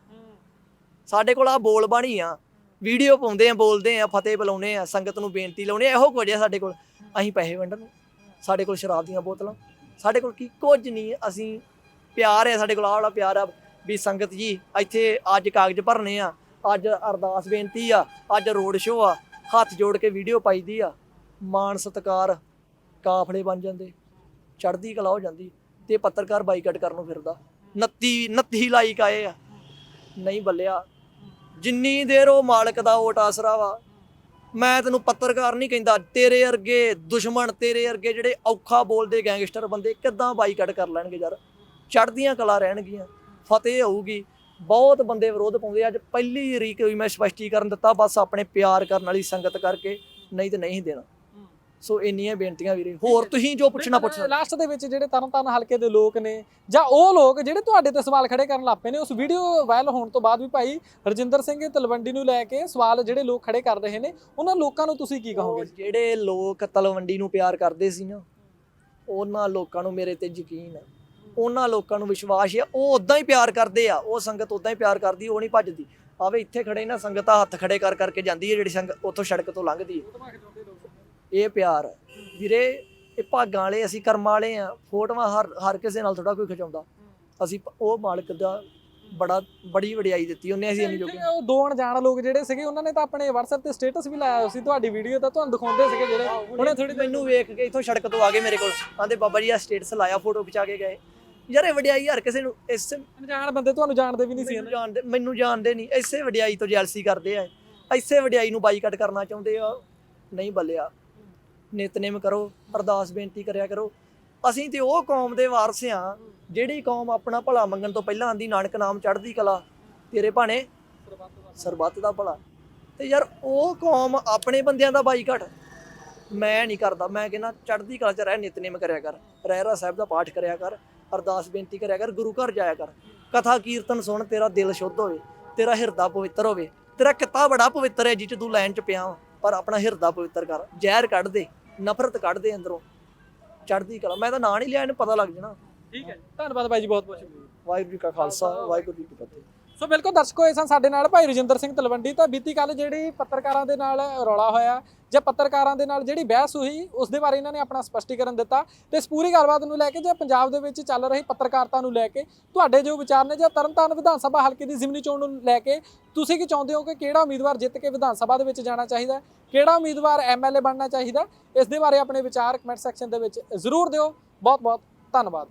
ਸਾਡੇ ਕੋਲ ਆ ਬੋਲ ਬਾਣੀ ਆ ਵੀਡੀਓ ਪਾਉਂਦੇ ਆ, ਬੋਲਦੇ ਆ, ਫਤਿਹ ਬੁਲਾਉਂਦੇ ਆ, ਸੰਗਤ ਨੂੰ ਬੇਨਤੀ ਲਾਉਣੇ ਆ, ਇਹੋ ਕੁਝ ਆ ਸਾਡੇ ਕੋਲ। ਅਸੀਂ ਪੈਸੇ ਵੰਡਣ ਸਾਡੇ ਕੋਲ ਸ਼ਰਾਬ ਦੀਆਂ ਬੋਤਲਾਂ, ਸਾਡੇ ਕੋਲ ਕੀ ਕੁਝ ਨਹੀਂ ਅਸੀਂ ਪਿਆਰ ਹੈ ਸਾਡੇ ਕੋਲ, ਆਹ ਵਾਲਾ ਪਿਆਰ ਆ ਵੀ ਸੰਗਤ ਜੀ, ਇੱਥੇ ਅੱਜ ਕਾਗਜ਼ ਭਰਨੇ ਆ, ਅੱਜ ਅਰਦਾਸ ਬੇਨਤੀ ਆ, ਅੱਜ ਰੋਡ ਸ਼ੋਅ ਆ, ਹੱਥ ਜੋੜ ਕੇ ਵੀਡੀਓ ਪਾਈਦੀ ਆ, ਮਾਣ ਸਤਕਾਰ ਕਾਫਲੇ ਬਣ ਜਾਂਦੇ, ਚੜ੍ਹਦੀ ਕਲਾ ਹੋ ਜਾਂਦੀ ਤੇ ਪੱਤਰਕਾਰ ਬਾਈਕਾਟ ਕਰਨ ਨੂੰ ਫਿਰਦਾ 29 29 ਲਾਈਕ ਆਏ ਆ, ਨਹੀਂ ਬੱਲਿਆ। ਜਿੰਨੀ ਦੇਰ ਉਹ ਮਾਲਕ ਦਾ ਓਟ ਆਸਰਾ ਵਾ, ਮੈਂ ਤੈਨੂੰ ਪੱਤਰਕਾਰ ਨਹੀਂ ਕਹਿੰਦਾ, ਤੇਰੇ ਅਰਗੇ ਦੁਸ਼ਮਣ, ਤੇਰੇ ਅਰਗੇ ਜਿਹੜੇ ਔਖਾ ਬੋਲਦੇ ਗੈਂਗਸਟਰ ਬੰਦੇ ਕਿੱਦਾਂ ਬਾਈਕਾਟ ਕਰ ਲੈਣਗੇ ਯਾਰ? ਚੜ੍ਹਦੀਆਂ ਕਲਾ ਰਹਿਣਗੀਆਂ, ਫਤਿਹ ਹੋਊਗੀ, ਬਹੁਤ ਬੰਦੇ ਵਿਰੋਧ ਪਾਉਂਦੇ ਅੱਜ ਪਹਿਲੀ ਵਾਰੀ ਕੋਈ ਮੈਂ ਸਪਸ਼ਟੀਕਰਨ ਦਿੱਤਾ, ਬਸ ਆਪਣੇ ਪਿਆਰ ਕਰਨ ਵਾਲੀ ਸੰਗਤ ਕਰਕੇ, ਨਹੀਂ ਤੇ ਨਹੀਂ ਦੇਣਾ। ਸੋ ਇੰਨੀਆਂ ਬੇਨਤੀਆਂ ਵੀਰੇ। ਹੋਰ ਤੁਸੀਂ ਜੋ ਪੁੱਛਣਾ ਪੁੱਛ। ਸਕਦੇ ਲਾਸਟ ਦੇ ਵਿੱਚ ਜਿਹੜੇ ਤਰਨਤਾਰਨ ਹਲਕੇ ਦੇ ਲੋਕ ਨੇ ਜਾਂ ਉਹ ਲੋਕ ਜਿਹੜੇ ਤੁਹਾਡੇ ਤੇ ਸਵਾਲ ਖੜੇ ਕਰਨ ਲੱਪੇ ਨੇ ਉਸ ਵੀਡੀਓ ਵਾਇਰਲ ਹੋਣ ਤੋਂ ਬਾਅਦ ਵੀ ਭਾਈ ਰਜਿੰਦਰ ਸਿੰਘ ਤਲਵੰਡੀ ਨੂੰ ਲੈ ਕੇ ਸਵਾਲ ਜਿਹੜੇ ਲੋਕ ਖੜੇ ਕਰ ਰਹੇ ਨੇ ਉਹਨਾਂ ਲੋਕਾਂ ਨੂੰ ਤੁਸੀਂ ਕੀ ਕਹੋਗੇ? ਜਿਹੜੇ ਲੋਕ ਤਲਵੰਡੀ ਨੂੰ ਪਿਆਰ ਕਰਦੇ ਸੀ ਨਾ ਉਹਨਾਂ ਲੋਕਾਂ ਨੂੰ ਮੇਰੇ ਤੇ ਯਕੀਨ ਹੈ। ਉਹਨਾਂ ਲੋਕਾਂ ਨੂੰ ਵਿਸ਼ਵਾਸ ਹੈ ਉਹ ਉਦਾਂ ਹੀ ਪਿਆਰ ਕਰਦੇ ਆ। ਉਹ ਸੰਗਤ ਉਦਾਂ ਹੀ ਪਿਆਰ ਕਰਦੀ ਉਹ ਨਹੀਂ ਭੱਜਦੀ। ਆਵੇ ਇੱਥੇ ਖੜੇ ਨਾ ਸੰਗਤ ਹੱਥ ਖੜੇ ਕਰ ਕਰਕੇ ਜਾਂਦੀ ਹੈ ਜਿਹੜੀ ਸੰਗਤ ਉੱਥੋਂ ਸੜਕ ਤੋਂ ਲੰਘਦੀ ਹੈ। ਇਹ ਪਿਆਰ ਹੈ। ਵੀਰੇ ਇਹ ਭਾਗਾਂ ਵਾਲੇ ਅਸੀਂ ਕਰਮਾਂ ਵਾਲੇ ਆ। ਫੋਟੋਆਂ ਹਰ ਹਰ ਕਿਸੇ ਨਾਲ ਥੋੜਾ ਕੋਈ ਖਿਚਾਉਂਦਾ। ਅਸੀਂ ਉਹ ਮਾਲਕ ਦਾ ਬੜਾ ਬੜੀ ਵਡਿਆਈ ਦਿੱਤੀ ਉਹਨੇ ਅਸੀਂ ਇੰਨੀ ਜੋਗੇ। ਉਹ ਦੋ ਅਣਜਾਣ ਲੋਕ ਜਿਹੜੇ ਸੀਗੇ ਉਹਨਾਂ ਨੇ ਤਾਂ ਆਪਣੇ WhatsApp ਤੇ ਸਟੇਟਸ ਵੀ ਲਾਇਆ ਹੋਇਆ ਸੀ। ਤੁਹਾਡੀ ਵੀਡੀਓ ਤਾਂ ਤੁਹਾਨੂੰ ਦਿਖਾਉਂਦੇ ਸੀਗੇ ਜਿਹੜੇ। ਉਹਨੇ ਥੋੜੀ ਮੈਨੂੰ ਵੇਖ ਕੇ ਇਥੋਂ ਸੜਕ ਤੋਂ ਆ ਗਏ ਮੇਰੇ ਕੋਲ। ਆਂਦੇ ਬਾਬਾ ਜੀ ਆ ਸਟੇਟਸ ਲਾਇਆ ਫੋਟੋ ਖਿਚਾ ਕੇ ਗਏ। ਯਾਰ ਇਹ ਵਡਿਆਈ ਹਰ ਕਿਸੇ ਨੂੰ ਇਸ ਅਣਜਾਣ ਬੰਦੇ ਤੁਹਾਨੂੰ ਜਾਣਦੇ ਵੀ ਨਹੀਂ ਸੀ ਜਾਣਦੇ ਮੈਨੂੰ ਜਾਣਦੇ ਨਹੀਂ। ਐਸੇ ਵਡਿਆਈ ਤੋਂ ਜੈਲਸੀ ਕਰਦੇ ਆ। ਐਸੇ ਵਡਿਆਈ ਨੂੰ ਬਾਈਕਾਟ ਕਰਨਾ ਚਾਹੁੰਦੇ ਆ। ਨਹੀਂ ਬੱਲਿਆ। ਨਿਤਨੇਮ ਕਰੋ ਅਰਦਾਸ ਬੇਨਤੀ ਕਰਿਆ ਕਰੋ। ਅਸੀਂ ਤੇ ਉਹ ਕੌਮ ਦੇ ਵਾਰਸ ਆ ਜਿਹੜੀ ਕੌਮ ਆਪਣਾ ਭਲਾ ਮੰਗਣ ਤੋਂ ਪਹਿਲਾਂ ਆਂਦੀ ਨਾਨਕ ਨਾਮ ਚੜ੍ਹਦੀ ਕਲਾ ਤੇਰੇ ਭਾਣੇ ਸਰਬੱਤ ਦਾ ਭਲਾ। ਤੇ ਯਾਰ ਉਹ ਕੌਮ ਆਪਣੇ ਬੰਦਿਆਂ ਦਾ ਬਾਈਕਾਟ। ਮੈਂ ਨਹੀਂ ਕਰਦਾ ਮੈਂ ਕਹਿੰਦਾ ਚੜ੍ਹਦੀ ਕਲਾ ਚ ਰਹਿ ਨਿਤਨੇਮ ਕਰਿਆ ਕਰ। ਰਹਿਰਾ ਸਾਹਿਬ ਦਾ ਪਾਠ ਕਰਿਆ ਕਰ ਅਰਦਾਸ ਬੇਨਤੀ ਕਰਿਆ ਕਰ ਗੁਰੂ ਘਰ ਜਾਇਆ ਕਰ। ਕਥਾ ਕੀਰਤਨ ਸੁਣ ਤੇਰਾ ਦਿਲ ਸ਼ੁੱਧ ਹੋਵੇ ਤੇਰਾ ਹਿਰਦਾ ਪਵਿੱਤਰ ਹੋਵੇ ਤੇਰਾ ਕਿੱਤਾ ਬੜਾ ਪਵਿੱਤਰ ਹੈ ਜਿੱਚ ਤੂੰ ਲਾਈਨ ਚ ਪਿਆ ਵਾਂ, ਪਰ ਆਪਣਾ ਹਿਰਦਾ ਪਵਿੱਤਰ ਕਰ ਜ਼ਹਿਰ ਕੱਢ ਦੇ ਨਫ਼ਰਤ ਕੱਢ ਦੇ ਅੰਦਰੋਂ। ਚੜ੍ਹਦੀ ਕਲਾ। ਮੈਂ ਤਾਂ ਨਾਂ ਨਹੀਂ ਲਿਆ ਇਹਨੂੰ ਪਤਾ ਲੱਗ ਜਾਣਾ। ਠੀਕ ਹੈ ਧੰਨਵਾਦ ਭਾਈ ਜੀ ਬਹੁਤ ਬਹੁਤ ਵਾਹਿਗੁਰੂ ਜੀ ਕਾ ਖਾਲਸਾ ਵਾਹਿਗੁਰੂ ਜੀ ਕੀ ਫਤਿਹ। ਸੋ ਬਿਲਕੁਲ ਦਰਸ਼ਕੋ, ਇਹ ਸਨ ਸਾਡੇ ਨਾਲ ਭਾਈ ਰਜਿੰਦਰ ਸਿੰਘ ਤਲਵੰਡੀ। ਤਾਂ ਬੀਤੀ ਕੱਲ ਜਿਹੜੀ ਪੱਤਰਕਾਰਾਂ ਦੇ ਨਾਲ ਰੌਲਾ ਹੋਇਆ, ਜਾਂ ਪੱਤਰਕਾਰਾਂ ਦੇ ਨਾਲ ਜਿਹੜੀ ਬਹਿਸ ਹੋਈ, ਉਸ ਦੇ ਬਾਰੇ ਇਹਨਾਂ ਨੇ ਆਪਣਾ ਸਪਸ਼ਟੀਕਰਨ ਦਿੱਤਾ। ਤੇ ਇਸ ਪੂਰੀ ਗੱਲਬਾਤ ਨੂੰ ਲੈ ਕੇ, ਜੇ ਪੰਜਾਬ ਦੇ ਵਿੱਚ ਚੱਲ ਰਹੀ ਪੱਤਰਕਾਰਤਾ ਨੂੰ ਲੈ ਕੇ, ਤੁਹਾਡੇ ਜੋ ਵਿਚਾਰ ਨੇ, ਜਾਂ ਤਰਨਤਾਰਨ ਵਿਧਾਨ ਸਭਾ ਹਲਕੇ ਦੀ ਜ਼ਿਮਨੀ ਚੋਣ ਨੂੰ ਲੈ ਕੇ, ਤੁਸੀਂ ਕੀ ਚਾਹੁੰਦੇ ਹੋ ਕਿ ਕਿਹੜਾ ਉਮੀਦਵਾਰ ਜਿੱਤ ਕੇ ਵਿਧਾਨ ਸਭਾ ਦੇ ਵਿੱਚ ਜਾਣਾ ਚਾਹੀਦਾ ਕਿਹੜਾ ਉਮੀਦਵਾਰ ਐਮਐਲਏ ਬਣਨਾ ਚਾਹੀਦਾ ਇਸ ਦੇ ਬਾਰੇ ਆਪਣੇ ਵਿਚਾਰ ਕਮੈਂਟ ਸੈਕਸ਼ਨ ਦੇ ਵਿੱਚ ਜ਼ਰੂਰ ਦਿਓ। ਬਹੁਤ ਬਹੁਤ ਧੰਨਵਾਦ।